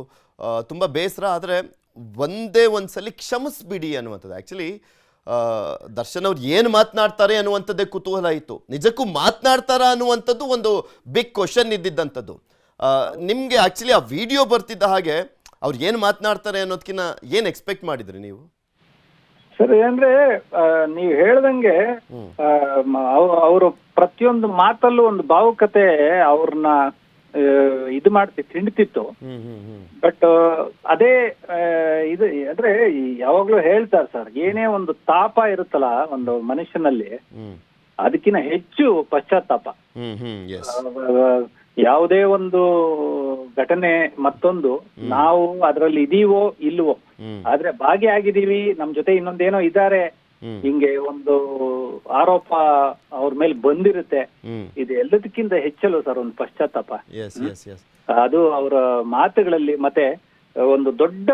ತುಂಬ ಬೇಸರ. ಆದರೆ ಒಂದೇ ಒಂದ್ಸಲಿ ಕ್ಷಮಿಸ್ಬಿಡಿ ಅನ್ನುವಂಥದ್ದು. ಆ್ಯಕ್ಚುಲಿ ದರ್ಶನ್ ಅವ್ರು ಏನು ಮಾತನಾಡ್ತಾರೆ ಅನ್ನುವಂಥದ್ದೇ ಕುತೂಹಲ ಇತ್ತು. ನಿಜಕ್ಕೂ ಮಾತನಾಡ್ತಾರಾ ಅನ್ನುವಂಥದ್ದು ಒಂದು ಬಿಗ್ ಕ್ವಶನ್ ಇದ್ದಿದ್ದಂಥದ್ದು. ನಿಮಗೆ ಆ್ಯಕ್ಚುಲಿ ಆ ವಿಡಿಯೋ ಬರ್ತಿದ್ದ ಹಾಗೆ ಅವ್ರು ಏನು ಮಾತನಾಡ್ತಾರೆ ಅನ್ನೋದಕ್ಕಿಂತ ಏನು ಎಕ್ಸ್ಪೆಕ್ಟ್ ಮಾಡಿದ್ರಿ ನೀವು? ಸರ್ ಅಂದ್ರೆ ನೀವು ಹೇಳ್ದಂಗೆ ಅವರು ಪ್ರತಿಯೊಂದು ಮಾತಲ್ಲೂ ಒಂದು ಭಾವುಕತೆ ಅವ್ರನ್ನ ಇದು ಮಾಡ್ತಿತ್ತು ಹಿಂಡ್ತಿತ್ತು ಹ್ಮ್ ಬಟ್ ಅದೇ ಇದು ಅಂದ್ರೆ ಯಾವಾಗ್ಲೂ ಹೇಳ್ತಾರೆ ಸರ್ ಏನೇ ಒಂದು ತಾಪ ಇರುತ್ತಲ್ಲ ಒಂದು ಮನುಷ್ಯನಲ್ಲಿ ಅದಕ್ಕಿಂತ ಹೆಚ್ಚು ಪಶ್ಚಾತ್ತಾಪ. ಯಾವುದೇ ಒಂದು ಘಟನೆ ಮತ್ತೊಂದು ನಾವು ಅದರಲ್ಲಿ ಇದೀವೋ ಇಲ್ವೋ ಆದ್ರೆ ಭಾಗಿಯಾಗಿದ್ದೀವಿ ನಮ್ ಜೊತೆ ಇನ್ನೊಂದೇನೋ ಇದ್ದಾರೆ ಹಿಂಗೆ ಒಂದು ಆರೋಪ ಅವ್ರ ಮೇಲೆ ಬಂದಿರುತ್ತೆ ಇದು ಎಲ್ಲದಕ್ಕಿಂತ ಹೆಚ್ಚಲು ಸರ್ ಒಂದು ಪಶ್ಚಾತ್ತಾಪ. ಅದು ಅವರ ಮಾತುಗಳಲ್ಲಿ ಮತ್ತೆ ಒಂದು ದೊಡ್ಡ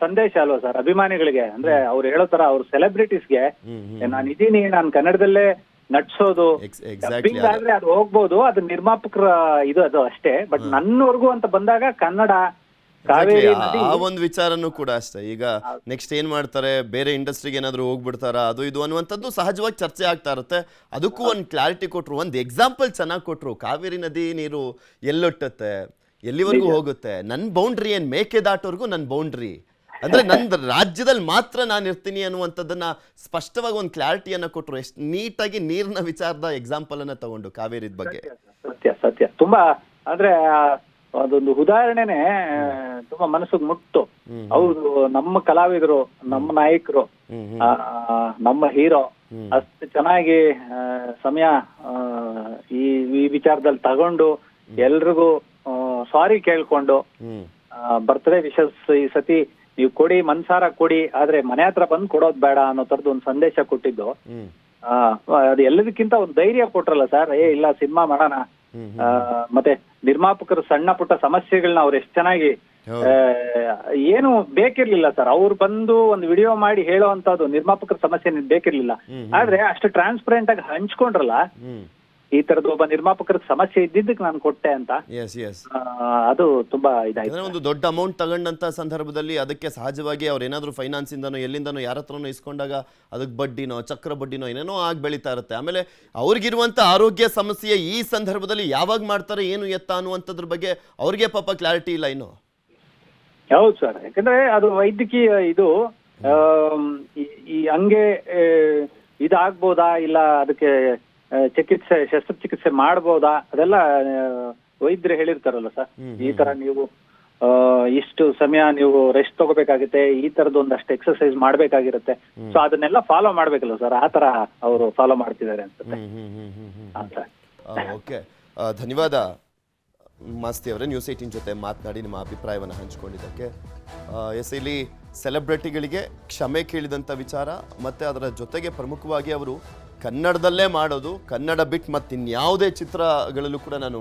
ಸಂದೇಶ ಅಲ್ವಾ ಸರ್ ಅಭಿಮಾನಿಗಳಿಗೆ ಅಂದ್ರೆ ಅವ್ರು ಹೇಳೋ ತರ ಅವ್ರ ಸೆಲೆಬ್ರಿಟೀಸ್ಗೆ ನಾನು ಇದೀನಿ ನಾನು ಕನ್ನಡದಲ್ಲೇ ನಡ್ಸೋದು. ಡಬ್ಬಿಂಗ್ ಆದ್ರೆ ಅದು ಹೋಗ್ಬೋದು ಅದು ನಿರ್ಮಾಪಕರ ಇದು ಅದು ಅಷ್ಟೇ. ಬಟ್ ನನ್ನವರೆಗೂ ಅಂತ ಬಂದಾಗ ಕನ್ನಡ ಆ ಒಂದು ವಿಚಾರನೂ ಕೂಡ ಅಷ್ಟೇ. ಈಗ ನೆಕ್ಸ್ಟ್ ಏನ್ ಮಾಡ್ತಾರೆ? ಬೇರೆ ಇಂಡಸ್ಟ್ರಿಗೆ ಏನಾದ್ರು ಹೋಗ್ಬಿಡ್ತಾರಾ? ಅದು ಇದು ಅನ್ನುವಂಥದ್ದು ಸಹಜವಾಗಿ ಚರ್ಚೆ ಆಗ್ತಾ ಇರುತ್ತೆ. ಅದಕ್ಕೂ ಒಂದು ಕ್ಲಾರಿಟಿ ಕೊಟ್ರು ಒಂದು ಎಕ್ಸಾಂಪಲ್ ಚೆನ್ನಾಗಿ ಕೊಟ್ರು. ಕಾವೇರಿ ನದಿ ನೀರು ಎಲ್ಲೊಟ್ಟತ್ತೆ ಎಲ್ಲಿವರೆಗೂ ಹೋಗುತ್ತೆ? ನನ್ನ ಬೌಂಡ್ರಿ ಏನ್ ಮೇಕೆ ದಾಟೋರ್ಗು ನನ್ನ ಬೌಂಡ್ರಿ ಅಂದ್ರೆ ನನ್ನ ರಾಜ್ಯದಲ್ಲಿ ಮಾತ್ರ ನಾನು ಇರ್ತೀನಿ ಅನ್ನುವಂಥದ್ದನ್ನ ಸ್ಪಷ್ಟವಾಗಿ ಒಂದು ಕ್ಲಾರಿಟಿಯನ್ನ ಕೊಟ್ಟರು ಎಷ್ಟು ನೀಟಾಗಿ ನೀರಿನ ವಿಚಾರದ ಎಕ್ಸಾಂಪಲ್ ಅನ್ನ ತಗೊಂಡು ಕಾವೇರಿದ ಬಗ್ಗೆ. ಸತ್ಯ ಸತ್ಯ ತುಂಬಾ ಅಂದ್ರೆ ಅದೊಂದು ಉದಾಹರಣೆನೆ ತುಂಬಾ ಮನಸ್ಸಿಗೆ ಮುಟ್ಟು ಹೌದು ನಮ್ಮ ಕಲಾವಿದರು ನಮ್ಮ ನಾಯಕರು ನಮ್ಮ ಹೀರೋ ಅಷ್ಟು ಚೆನ್ನಾಗಿ ಸಮಯ ಈ ಈ ವಿಚಾರದಲ್ಲಿ ತಗೊಂಡು ಎಲ್ರಿಗೂ ಸಾರಿ ಕೇಳ್ಕೊಂಡು ಬರ್ತ್ಡೇ ವಿಶಸ್ ಈ ಸತಿ ನೀವು ಕೊಡಿ ಮನ್ಸಾರ ಕೊಡಿ ಆದ್ರೆ ಮನೆ ಹತ್ರ ಬಂದು ಕೊಡೋದ್ ಬೇಡ ಅನ್ನೋ ತರದ್ದು ಒಂದು ಸಂದೇಶ ಕೊಟ್ಟಿದ್ದು. ಅದು ಎಲ್ಲದಕ್ಕಿಂತ ಒಂದು ಧೈರ್ಯ ಕೊಟ್ರಲ್ಲ ಸರ್? ಏ ಇಲ್ಲ ಸಿನಿಮಾ ಮಾಡೋಣ. ಆ, ಮತ್ತೆ ನಿರ್ಮಾಪಕರು ಸಣ್ಣ ಪುಟ್ಟ ಸಮಸ್ಯೆಗಳನ್ನ ಅವ್ರು ಎಷ್ಟು ಚೆನ್ನಾಗಿ ಆ, ಏನು ಬೇಕಿರ್ಲಿಲ್ಲ ಸರ್. ಅವ್ರು ಬಂದು ಒಂದು ವಿಡಿಯೋ ಮಾಡಿ ಹೇಳೋ ಅಂತದ್ದು ನಿರ್ಮಾಪಕರ ಸಮಸ್ಯೆ ಬೇಕಿರ್ಲಿಲ್ಲ. ಆದ್ರೆ ಅಷ್ಟು ಟ್ರಾನ್ಸ್ಪರೆಂಟ್ ಆಗಿ ಹಂಚ್ಕೊಂಡ್ರಲ್ಲ ಈ ತರದ ಒಬ್ಬ ನಿರ್ಮಾಪಕರ ಸಮಸ್ಯೆ ಇದ್ದಿದ್ದಕ್ಕೆ ನಾನು ಕೊಟ್ಟೆ ಅಂತ. ಎಸ್ ಎಸ್ ಆ, ಅದು ತುಂಬಾ ಇದಾಯ್ತು. ಅಂದ್ರೆ ಒಂದು ದೊಡ್ಡ ಅಮೌಂಟ್ ತಗೊಂಡಂತ ಸಂದರ್ಭದಲ್ಲಿ ಅದಕ್ಕೆ ಸಹಜವಾಗಿ ಅವ್ರು ಏನಾದ್ರು ಫೈನಾನ್ಸ್ ಇಂದನೋ ಎಲ್ಲಿಂದನೋ ಯಾರ ಹತ್ರನೋ ಇಸ್ಕೊಂಡಾಗ ಅದಕ್ಕೆ ಬಡ್ಡಿನೋ ಚಕ್ರ ಬಡ್ಡಿನೋ ಏನೇನೋ ಆಗಿ ಬೆಳೀತಾ ಇರುತ್ತೆ. ಆಮೇಲೆ ಅವ್ರಿಗಿರುವಂತ ಆರೋಗ್ಯ ಸಮಸ್ಯೆ ಈ ಸಂದರ್ಭದಲ್ಲಿ ಯಾವಾಗ ಮಾಡ್ತಾರೆ ಏನು ಎತ್ತ ಅನ್ನುವಂಥದ್ರ ಬಗ್ಗೆ ಅವ್ರಿಗೆ ಪಾಪ ಕ್ಲಾರಿಟಿ ಇಲ್ಲ ಇನ್ನು. ಹೌದು ಸರ್ ಯಾಕಂದ್ರೆ ಅದು ವೈದ್ಯಕೀಯ ಇದು ಆಮ್, ಈ- ಈ ಹಂಗೆ ಆ, ಇದಾಗ್ಬೋದಾ ಇಲ್ಲ ಅದಕ್ಕೆ ಚಿಕಿತ್ಸೆ ಶಸ್ತ್ರಚಿಕಿತ್ಸೆ ಮಾಡಬಹುದಾ ಅದೆಲ್ಲ ವೈದ್ಯರು ಹೇಳಿರ್ತಾರಲ್ಲ ಸರ್. ಈ ತರ ನೀವು ಇಷ್ಟು ಸಮಯ ನೀವು ರೆಸ್ಟ್ ತಗೋಬೇಕಾಗುತ್ತೆ ಈ ತರದ ಒಂದಷ್ಟು ಎಕ್ಸರ್ಸೈಸ್ ಮಾಡ್ಬೇಕಾಗಿರುತ್ತೆ. ಸೊ ಅದನ್ನೆಲ್ಲ ಫಾಲೋ ಮಾಡ್ಬೇಕಲ್ಲ ಸರ್. ಆ ತರ ಅವರು ಫಾಲೋ ಮಾಡ್ತಿದ್ದಾರೆ ಅನ್ಸುತ್ತೆ ಓಕೆ. ಧನ್ಯವಾದ. ಮಾಸ್ತಿ ಅವರೇ ನ್ಯೂಸ್ ಏಯ್ಟೀನ್ ಜೊತೆ ಮಾತನಾಡಿ ನಿಮ್ಮ ಅಭಿಪ್ರಾಯವನ್ನು ಹಂಚಿಕೊಂಡಿದ್ದಕ್ಕೆ. ಎಸ್ ಇಲ್ಲಿ ಸೆಲೆಬ್ರಿಟಿಗಳಿಗೆ ಕ್ಷಮೆ ಕೇಳಿದಂಥ ವಿಚಾರ ಮತ್ತು ಅದರ ಜೊತೆಗೆ ಪ್ರಮುಖವಾಗಿ ಅವರು ಕನ್ನಡದಲ್ಲೇ ಮಾಡೋದು, ಕನ್ನಡ ಬಿಟ್ಟು ಮತ್ತಿನ್ಯಾವುದೇ ಚಿತ್ರಗಳಲ್ಲೂ ಕೂಡ ನಾನು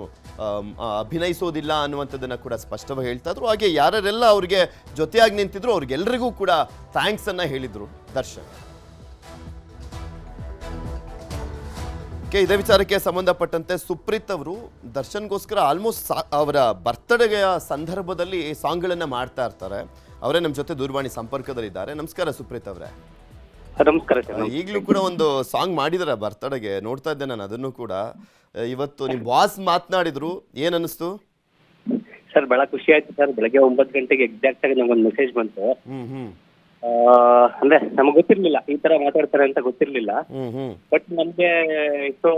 ಅಭಿನಯಿಸೋದಿಲ್ಲ ಅನ್ನುವಂಥದ್ದನ್ನು ಕೂಡ ಸ್ಪಷ್ಟವಾಗಿ ಹೇಳ್ತಾ ಇದ್ರು. ಹಾಗೆ ಯಾರ್ಯಾರೆಲ್ಲ ಅವ್ರಿಗೆ ಜೊತೆಯಾಗಿ ನಿಂತಿದ್ರು ಅವ್ರಿಗೆಲ್ಲರಿಗೂ ಕೂಡ ಥ್ಯಾಂಕ್ಸನ್ನು ಹೇಳಿದರು ದರ್ಶನ್. ಕೆ, ಇದೇ ವಿಚಾರಕ್ಕೆ ಸಂಬಂಧಪಟ್ಟಂತೆ ಸುಪ್ರೀತ್ ಅವರು ದರ್ಶನ್ಗೋಸ್ಕರ ಆಲ್ಮೋಸ್ಟ್ ಅವರ ಬರ್ತ್ಡೇಯ ಸಂದರ್ಭದಲ್ಲಿ ಸಾಂಗ್ಗಳನ್ನು ಮಾಡ್ತಾ ಇರ್ತಾರೆ. ಅವರೇ ನಮ್ಮ ಜೊತೆ ದೂರವಾಣಿ ಸಂಪರ್ಕದಲ್ಲಿದ್ದಾರೆ. ನಮಸ್ಕಾರ ಸುಪ್ರೀತ್ ಅವರೇ. ನಮಸ್ಕಾರ ಸರ್ ಈಗಲೂ ಕೂಡ ಒಂದು ಸಾಂಗ್ ಮಾಡಿದ್ರ ಬರ್ತಡೆಗೆ. ನೋಡ್ತಾ ಇದ್ದೆ ನಾನು ಅದನ್ನು ಕೂಡ. ಆ, ಇವತ್ತು ನಿಮ್ ಬಾಸ್ ಮಾತನಾಡಿದ್ರು. ಏನ್ ಅನ್ನಿಸ್ತು? ಸರ್ ಬಹಳ ಖುಷಿ ಆಯ್ತು ಸರ್. ಬೆಳಗ್ಗೆ ಒಂಬತ್ತು ಗಂಟೆಗೆ ಎಕ್ಸಾಕ್ಟ್ ಆಗಿ ನಮ್ಗೊಂದು ಮೆಸೇಜ್ ಬಂತು. ಹ್ಮ್ ಹ್ಮ್. ಆ, ಅಂದ್ರೆ ನಮ್ಗೆ ಗೊತ್ತಿರ್ಲಿಲ್ಲ ಈ ತರ ಮಾತಾಡ್ತಾರೆ ಅಂತ ಗೊತ್ತಿರ್ಲಿಲ್ಲ. ಹ್ಮ್ ಹ್ಮ್. ಬಟ್ ನಮ್ಗೆ ಇಷ್ಟು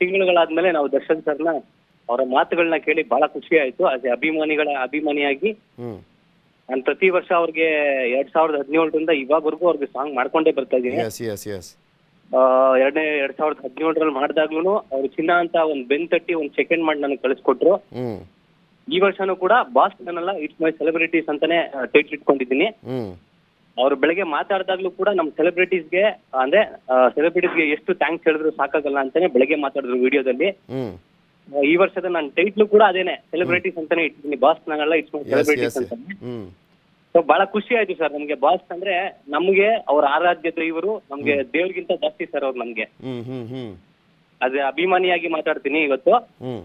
ತಿಂಗಳುಗಳಾದ್ಮೇಲೆ ನಾವು ದರ್ಶನ್ ಸರ್ನ ಅವರ ಮಾತುಗಳನ್ನ ಕೇಳಿ ಬಹಳ ಖುಷಿ ಆಯ್ತು. ಅದೇ ಅಭಿಮಾನಿಗಳ ಅಭಿಮಾನಿಯಾಗಿ ಹ್ಮ್. ನಾನು ಪ್ರತಿ ವರ್ಷ ಅವ್ರಿಗೆ ಎರಡ್ ಸಾವಿರದ ಹದಿನೇಳರಿಂದ ಇವಾಗವರೆಗೂ ಅವ್ರಿಗೆ ಸಾಂಗ್ ಮಾಡ್ಕೊಂಡೇ ಬರ್ತಾ ಇದ್ದೀನಿ. ಎಸ್ ಎಸ್ ಎಸ್ ಎರಡನೇ ಎರಡ್ ಸಾವಿರದ ಹದಿನೇಳರಲ್ಲಿ ಮಾಡಿದಾಗ್ಲೂ ಅವ್ರು ಚಿನ್ನ ಅಂತ ಒಂದ್ ಬೆನ್ ತಟ್ಟಿ ಒಂದ್ ಸೆಕೆಂಡ್ ಮಾಡಿ ನನಗೆ ಕಳಿಸ್ಕೊಟ್ರು. ಹ್ಮ್. ಈ ವರ್ಷನೂ ಕೂಡ ಬಾಸ್ ನನ್ನಲ್ಲ ಇಟ್ಸ್ ಮೈ ಸೆಲೆಬ್ರಿಟೀಸ್ ಅಂತಾನೆ ಟೈಟ್ಲ್ ಇಟ್ಕೊಂಡಿದ್ದೀನಿ. ಹ್ಮ್. ಅವ್ರು ಬೆಳಗ್ಗೆ ಮಾತಾಡಿದಾಗ್ಲೂ ಕೂಡ ನಮ್ಮ ಸೆಲೆಬ್ರಿಟೀಸ್ಗೆ ಅಂದ್ರೆ ಸೆಲೆಬ್ರಿಟೀಸ್ಗೆ ಎಷ್ಟು ಥ್ಯಾಂಕ್ಸ್ ಹೇಳಿದ್ರು ಸಾಕಾಗಲ್ಲ ಅಂತಾನೆ ಬೆಳಗ್ಗೆ ಮಾತಾಡಿದ್ರು ವಿಡಿಯೋದಲ್ಲಿ ಹ್ಮ್. ಈ ವರ್ಷದ ನನ್ನ ಟೈಟ್ಲು ಕೂಡ ಅದೇನೆ ಸೆಲೆಬ್ರಿಟೀಸ್ ಅಂತಾನೆ ಇಟ್ಟಿದ್ದೀನಿ ಬಾಸ್ ನನ್ನಲ್ಲ ಇಟ್ಕೊಂಡು ಸೆಲೆಬ್ರಿಟೀಸ್ ಅಂತಾನೆ. ಹ್ಮ್. ಸೊ ಬಹಳ ಖುಷಿ ಆಯ್ತು ಸರ್ ನಮ್ಗೆ. ಬಾಸ್ ಅಂದ್ರೆ ನಮ್ಗೆ ಅವ್ರ ಆರಾಧ್ಯ ದೈವರು ನಮ್ಗೆ ದೇವ್ರಿಗಿಂತ ಜಾಸ್ತಿ ಸರ್ ಅವ್ರು ನಮ್ಗೆ. ಹ್ಮ್ ಹ್ಮ್ ಹ್ಮ್. ಅದೇ ಅಭಿಮಾನಿಯಾಗಿ ಮಾತಾಡ್ತೀನಿ ಇವತ್ತು. ಹ್ಮ್.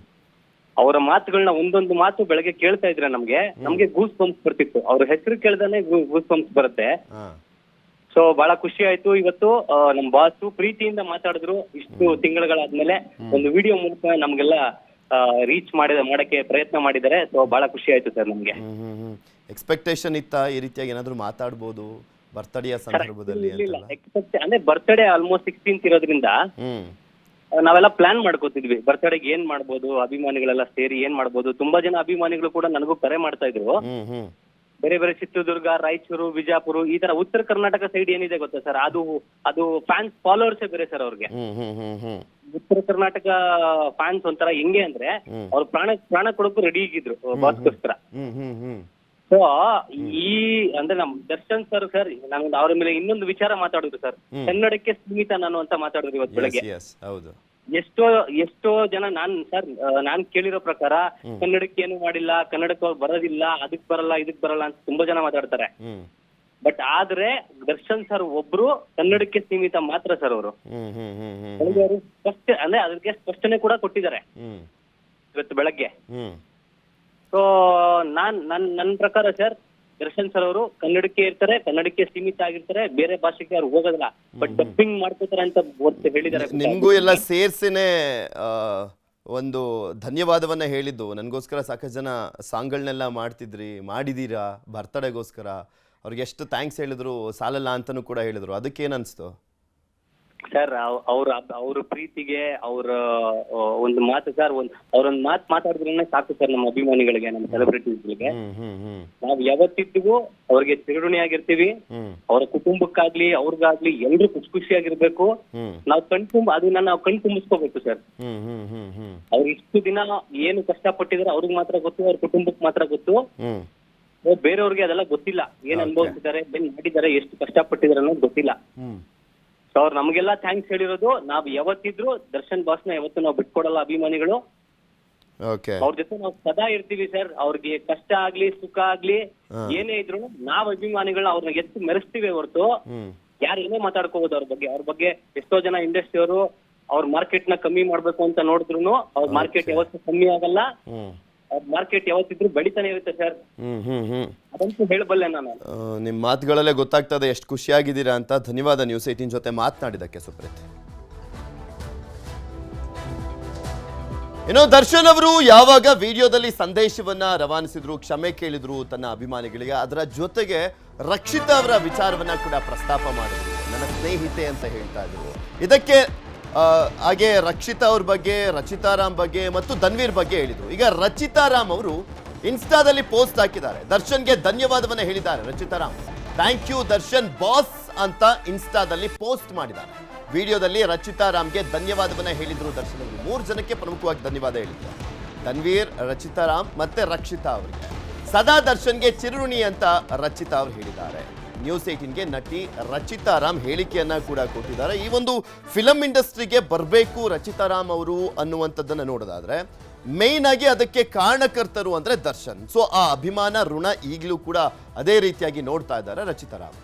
ಅವರ ಮಾತುಗಳನ್ನ ಒಂದೊಂದು ಮಾತು ಬೆಳಗ್ಗೆ ಕೇಳ್ತಾ ಇದ್ರೆ ನಮ್ಗೆ ನಮ್ಗೆ ಗೂಸ್ ಬಂಪ್ಸ್ ಬರ್ತಿತ್ತು. ಅವ್ರ ಹೆಸರು ಕೇಳ್ದಾನೆ ಗೂಸ್ ಬಂಪ್ಸ್ ಬರುತ್ತೆ. ಸೊ ಬಹಳ ಖುಷಿ ಆಯ್ತು ಇವತ್ತು. ನಮ್ ಬಾಸು ಪ್ರೀತಿಯಿಂದ ಮಾತಾಡಿದ್ರು ಇಷ್ಟು ತಿಂಗಳುಗಳಾದ್ಮೇಲೆ. ಒಂದು ವಿಡಿಯೋ ಮೂಲಕ ನಮ್ಗೆಲ್ಲ ರೀಚ್ ಮಾಡಿದ ಮಾಡಕ್ಕೆ ಪ್ರಯತ್ನ ಮಾಡಿದ್ದಾರೆ. ಸೊ ಬಹಳ ಖುಷಿ ಆಯ್ತು ಸರ್ ನಮ್ಗೆ. ಎಕ್ಸ್ಪೆಕ್ಟೇಷನ್ ಇತ್ತ ಈ ರೀತಿಯಾಗಿ ಏನಾದರೂ ಮಾತಾಡ್ಬೋದು? ಬರ್ತಡೆಯ ಸಂದರ್ಭದಲ್ಲಿ ಇಲ್ಲ ಅಂತೆಲ್ಲ? ಎಕ್ಸ್ಪೆಕ್ಟ್ ಅಂದ್ರೆ ಬರ್ತ್ಡೇ ಆಲ್ಮೋಸ್ಟ್ ಸಿಕ್ಸ್ಟೀನ್ತ್ ಇರೋದ್ರಿಂದ ನಾವೆಲ್ಲ ಪ್ಲಾನ್ ಮಾಡ್ಕೋತಿದ್ವಿ. ಬರ್ತ್ಡೇಗೆ ಏನ್ ಮಾಡ್ಬೋದು? ಅಭಿಮಾನಿಗಳೆಲ್ಲ ಸೇರಿ ಏನ್ ಮಾಡ್ಬೋದು? ತುಂಬಾ ಜನ ಅಭಿಮಾನಿಗಳು ಕೂಡ ನನಗೂ ಕರೆ ಮಾಡ್ತಾ ಇದ್ರು. ಬೇರೆ ಬೇರೆ ಚಿತ್ರದುರ್ಗ ರಾಯಚೂರು ವಿಜಯಪುರ ಈ ತರ ಉತ್ತರ ಕರ್ನಾಟಕ ಸೈಡ್ ಏನಿದೆ ಗೊತ್ತಾ ಸರ್ ಅದು ಅದು ಫ್ಯಾನ್ಸ್ ಫಾಲೋವರ್ಸ್ ಬೇರೆ ಸರ್ ಅವ್ರಿಗೆ. ಉತ್ತರ ಕರ್ನಾಟಕ ಫ್ಯಾನ್ಸ್ ಒಂಥರ ಹೆಂಗೆ ಅಂದ್ರೆ ಅವ್ರ ಪ್ರಾಣ ಪ್ರಾಣ ಕೊಡಕ್ಕೂ ರೆಡಿ ಆಗಿದ್ರು ಬಾಸ್ಗೋಸ್ಕರ ಸೊ ಈ ಅಂದ್ರೆ ನಮ್ ದರ್ಶನ್ ಸರ್ ಸರ್ ನಾನು ಅವ್ರ ಮೇಲೆ ಇನ್ನೊಂದು ವಿಚಾರ ಮಾತಾಡಿದ್ರು ಸರ್ ಕನ್ನಡಕ್ಕೆ ಸೀಮಿತ ನಾನು ಅಂತ ಮಾತಾಡಿದ್ರು ಇವತ್ತು ಬೆಳಗ್ಗೆ. ಎಷ್ಟೋ ಎಷ್ಟೋ ಜನ ನಾನ್ ಸರ್ ನಾನ್ ಕೇಳಿರೋ ಪ್ರಕಾರ ಕನ್ನಡಕ್ಕೆ ಏನು ಮಾಡಿಲ್ಲ ಕನ್ನಡಕ್ಕೆ ಅವ್ರು ಬರೋದಿಲ್ಲ ಅದಕ್ ಬರಲ್ಲ ಇದಕ್ ಬರಲ್ಲ ಅಂತ ತುಂಬಾ ಜನ ಮಾತಾಡ್ತಾರೆ. ಬಟ್ ಆದ್ರೆ ದರ್ಶನ್ ಸರ್ ಒಬ್ರು ಕನ್ನಡಕ್ಕೆ ಸೀಮಿತ ಮಾತ್ರ ಸರ್ ಅವರು. ಸ್ಪಷ್ಟ ಅಂದ್ರೆ ಅದಕ್ಕೆ ಸ್ಪಷ್ಟನೆ ಕೂಡ ಕೊಟ್ಟಿದ್ದಾರೆ. ಇವತ್ತು ಬೆಳಗ್ಗೆ. ಸೊ ನಾನ್ ನನ್ ನನ್ನ ಪ್ರಕಾರ ಸರ್ ದರ್ಶನ್ ಸರ್ ಅವರು ಕನ್ನಡಕ್ಕೆ ಇರ್ತಾರೆ ಕನ್ನಡಕ್ಕೆ ಸೀಮಿತ ಆಗಿರ್ತಾರೆ ಬೇರೆ ಭಾಷೆಗೆ ಅವ್ರು ಹೋಗೋದಿಲ್ಲ. ಬಟ್ ಡಬ್ಬಿಂಗ್ ಮಾಡ್ಕೋತಾರೆ ಅಂತ ಒತ್ತು ಹೇಳಿದ್ದಾರೆ. ನಿಮಗೂ ಎಲ್ಲ ಸೇರ್ಸಿನೇ ಒಂದು ಧನ್ಯವಾದವನ್ನ ಹೇಳಿದ್ದು. ನನಗೋಸ್ಕರ ಸಾಕಷ್ಟು ಜನ ಸಾಂಗ್ಗಳನ್ನೆಲ್ಲ ಮಾಡ್ತಿದ್ರಿ ಮಾಡಿದೀರಾ ಬರ್ತಡೆಗೋಸ್ಕರ ಅವ್ರಿಗೆ ಎಷ್ಟು ಥ್ಯಾಂಕ್ಸ್ ಹೇಳಿದ್ರು ಸಾಲಲ್ಲ ಅಂತನೂ ಕೂಡ ಹೇಳಿದ್ರು. ಅದಕ್ಕೇನು ಅನಿಸ್ತು? ಸರ್ ಅವ್ರ ಅವ್ರ ಪ್ರೀತಿಗೆ ಅವ್ರ ಒಂದು ಮಾತು ಸರ್ ಒಂದ್ ಅವ್ರೊಂದ್ ಮಾತು ಮಾತಾಡಿದ್ರೆ ಸಾಕು ಸರ್ ನಮ್ಮ ಅಭಿಮಾನಿಗಳಿಗೆ ನಮ್ಮ ಸೆಲೆಬ್ರಿಟೀಸ್ಗಳಿಗೆ ನಾವ್ ಯಾವತ್ತಿದ್ದಿಗೂ ಅವ್ರಿಗೆ ಚಿರಋಣಿಯಾಗಿರ್ತೀವಿ ಆಗಿರ್ತೀವಿ. ಅವ್ರ ಕುಟುಂಬಕ್ಕಾಗ್ಲಿ ಅವ್ರಿಗಾಗ್ಲಿ ಎಲ್ರು ಖುಷಿ ಖುಷಿಯಾಗಿರ್ಬೇಕು. ನಾವ್ ಕಣ್ತುಂಬ ಅದನ್ನ ನಾವ್ ಕಣ್ ತುಂಬಿಸ್ಕೋಬೇಕು ಸರ್ ಅವ್ರ ಇಷ್ಟು ದಿನ ಏನು ಕಷ್ಟಪಟ್ಟಿದ್ರೆ ಅವ್ರಿಗೆ ಮಾತ್ರ ಗೊತ್ತು ಅವ್ರ ಕುಟುಂಬಕ್ಕೆ ಮಾತ್ರ ಗೊತ್ತು. ಬೇರೆಯವ್ರಿಗೆ ಅದೆಲ್ಲ ಗೊತ್ತಿಲ್ಲ. ಏನ್ ಅನುಭವಿಸಿದ್ದಾರೆ ಏನ್ ಮಾಡಿದ್ದಾರೆ ಎಷ್ಟು ಕಷ್ಟಪಟ್ಟಿದ್ದಾರೆ ಅನ್ನೋದು ಗೊತ್ತಿಲ್ಲ. ಸೊ ಅವ್ರು ನಮಗೆಲ್ಲ ಥ್ಯಾಂಕ್ಸ್ ಹೇಳಿರೋದು. ನಾವ್ ಯಾವತ್ತಿದ್ರು ದರ್ಶನ್ ಬಾಸ್ನ ಯಾವತ್ತು ನಾವು ಬಿಟ್ಕೊಡಲ್ಲ ಅಭಿಮಾನಿಗಳು. ಓಕೆ ಅವ್ರ ಜೊತೆ ನಾವು ಸದಾ ಇರ್ತೀವಿ ಸರ್. ಅವ್ರಿಗೆ ಕಷ್ಟ ಆಗ್ಲಿ ಸುಖ ಆಗ್ಲಿ ಏನೇ ಇದ್ರು ನಾವ್ ಅಭಿಮಾನಿಗಳನ್ನ ಅವ್ರನ್ನ ಎತ್ತು ಮೆರೆಸ್ತೀವಿ ಹೊರತು. ಯಾರು ಏನೇ ಮಾತಾಡ್ಕೋಬಹುದು ಅವ್ರ ಬಗ್ಗೆ. ಅವ್ರ ಬಗ್ಗೆ ಎಷ್ಟೋ ಜನ ಇಂಡಸ್ಟ್ರಿ ಅವರು ಅವ್ರ ಮಾರ್ಕೆಟ್ನ ಕಮ್ಮಿ ಮಾಡ್ಬೇಕು ಅಂತ ನೋಡಿದ್ರು ಅವ್ರ ಮಾರ್ಕೆಟ್ ಯಾವತ್ತೂ ಕಮ್ಮಿ ಆಗಲ್ಲ. ಮಾರ್ಕೆಟ್ ಯಾವತ್ತಿದ್ರು ಬೆಳಿತಾನೆ ಇರುತ್ತೆ ಸರ್ ಹ್ಮ್ ಹ್ಮ್ ಹ್ಮ್. ಅದಂತೂ ಹೇಳಬಲ್ಲೆ ನಾನು. ನಿಮ್ಮ ಮಾತುಗಳಲ್ಲೇ ಗೊತ್ತಾಗ್ತದೆ ಎಷ್ಟು ಖುಷಿಯಾಗಿದ್ದೀರಾ ಅಂತ. ಧನ್ಯವಾದ ನ್ಯೂಸ್ ಏಯ್ಟೀನ್ ಜೊತೆ ಮಾತನಾಡಿದ್ದಕ್ಕೆ ಸುಪ್ರೀತ್. ಇನ್ನು ದರ್ಶನ್ ಅವರು ಯಾವಾಗ ವಿಡಿಯೋದಲ್ಲಿ ಸಂದೇಶವನ್ನ ರವಾನಿಸಿದ್ರು ಕ್ಷಮೆ ಕೇಳಿದ್ರು ತನ್ನ ಅಭಿಮಾನಿಗಳಿಗೆ ಅದರ ಜೊತೆಗೆ ರಕ್ಷಿತಾ ಅವರ ವಿಚಾರವನ್ನ ಕೂಡ ಪ್ರಸ್ತಾಪ ಮಾಡಿದ್ರು. ನನ್ನ ಸ್ನೇಹಿತೆ ಅಂತ ಹೇಳ್ತಾ ಇದ್ರು. ಇದಕ್ಕೆ ಹಾಗೆ ರಕ್ಷಿತಾ ಅವ್ರ ಬಗ್ಗೆ ರಚಿತಾರಾಮ್ ಬಗ್ಗೆ ಮತ್ತು ಧನ್ವೀರ್ ಬಗ್ಗೆ ಹೇಳಿದ್ರು. ಈಗ ರಚಿತಾರಾಮ್ ಅವರು ಇನ್ಸ್ಟಾದಲ್ಲಿ ಪೋಸ್ಟ್ ಹಾಕಿದ್ದಾರೆ. ದರ್ಶನ್ಗೆ ಧನ್ಯವಾದವನ್ನ ಹೇಳಿದ್ದಾರೆ Rachita Ram thank you Darshan boss ಅಂತ ಇನ್ಸ್ಟಾದಲ್ಲಿ ಪೋಸ್ಟ್ ಮಾಡಿದ್ದಾರೆ. ವಿಡಿಯೋದಲ್ಲಿ ರಚಿತಾರಾಮ್ಗೆ ಧನ್ಯವಾದವನ್ನ ಹೇಳಿದ್ರು ದರ್ಶನ್ ಅವರು. ಮೂರು ಜನಕ್ಕೆ ಪ್ರಮುಖವಾಗಿ ಧನ್ಯವಾದ ಹೇಳಿದ್ದಾರೆ ಧನ್ವೀರ್ ರಚಿತಾರಾಮ್ ಮತ್ತೆ ರಕ್ಷಿತಾ ಅವರಿಗೆ. ಸದಾ ದರ್ಶನ್ಗೆ ಚಿರುಣಿ ಅಂತ ರಚಿತಾ ಅವರು ಹೇಳಿದ್ದಾರೆ. ನ್ಯೂಸ್ ಏಟೀನ್ಗೆ ನಟಿ ರಚಿತಾ ರಾಮ್ ಹೇಳಿಕೆಯನ್ನ ಕೂಡ ಕೊಟ್ಟಿದ್ದಾರೆ. ಈ ಒಂದು ಫಿಲಂ ಇಂಡಸ್ಟ್ರಿಗೆ ಬರಬೇಕು ರಚಿತಾ ರಾಮ್ ಅವರು ಅನ್ನುವಂಥದ್ದನ್ನು ನೋಡೋದಾದ್ರೆ ಮೇನ್ ಆಗಿ ಅದಕ್ಕೆ ಕಾರಣಕರ್ತರು ಅಂದರೆ ದರ್ಶನ್. ಸೊ ಆ ಅಭಿಮಾನ ಋಣ ಈಗಲೂ ಕೂಡ ಅದೇ ರೀತಿಯಾಗಿ ನೋಡ್ತಾ ಇದ್ದಾರೆ ರಚಿತಾರಾಮ್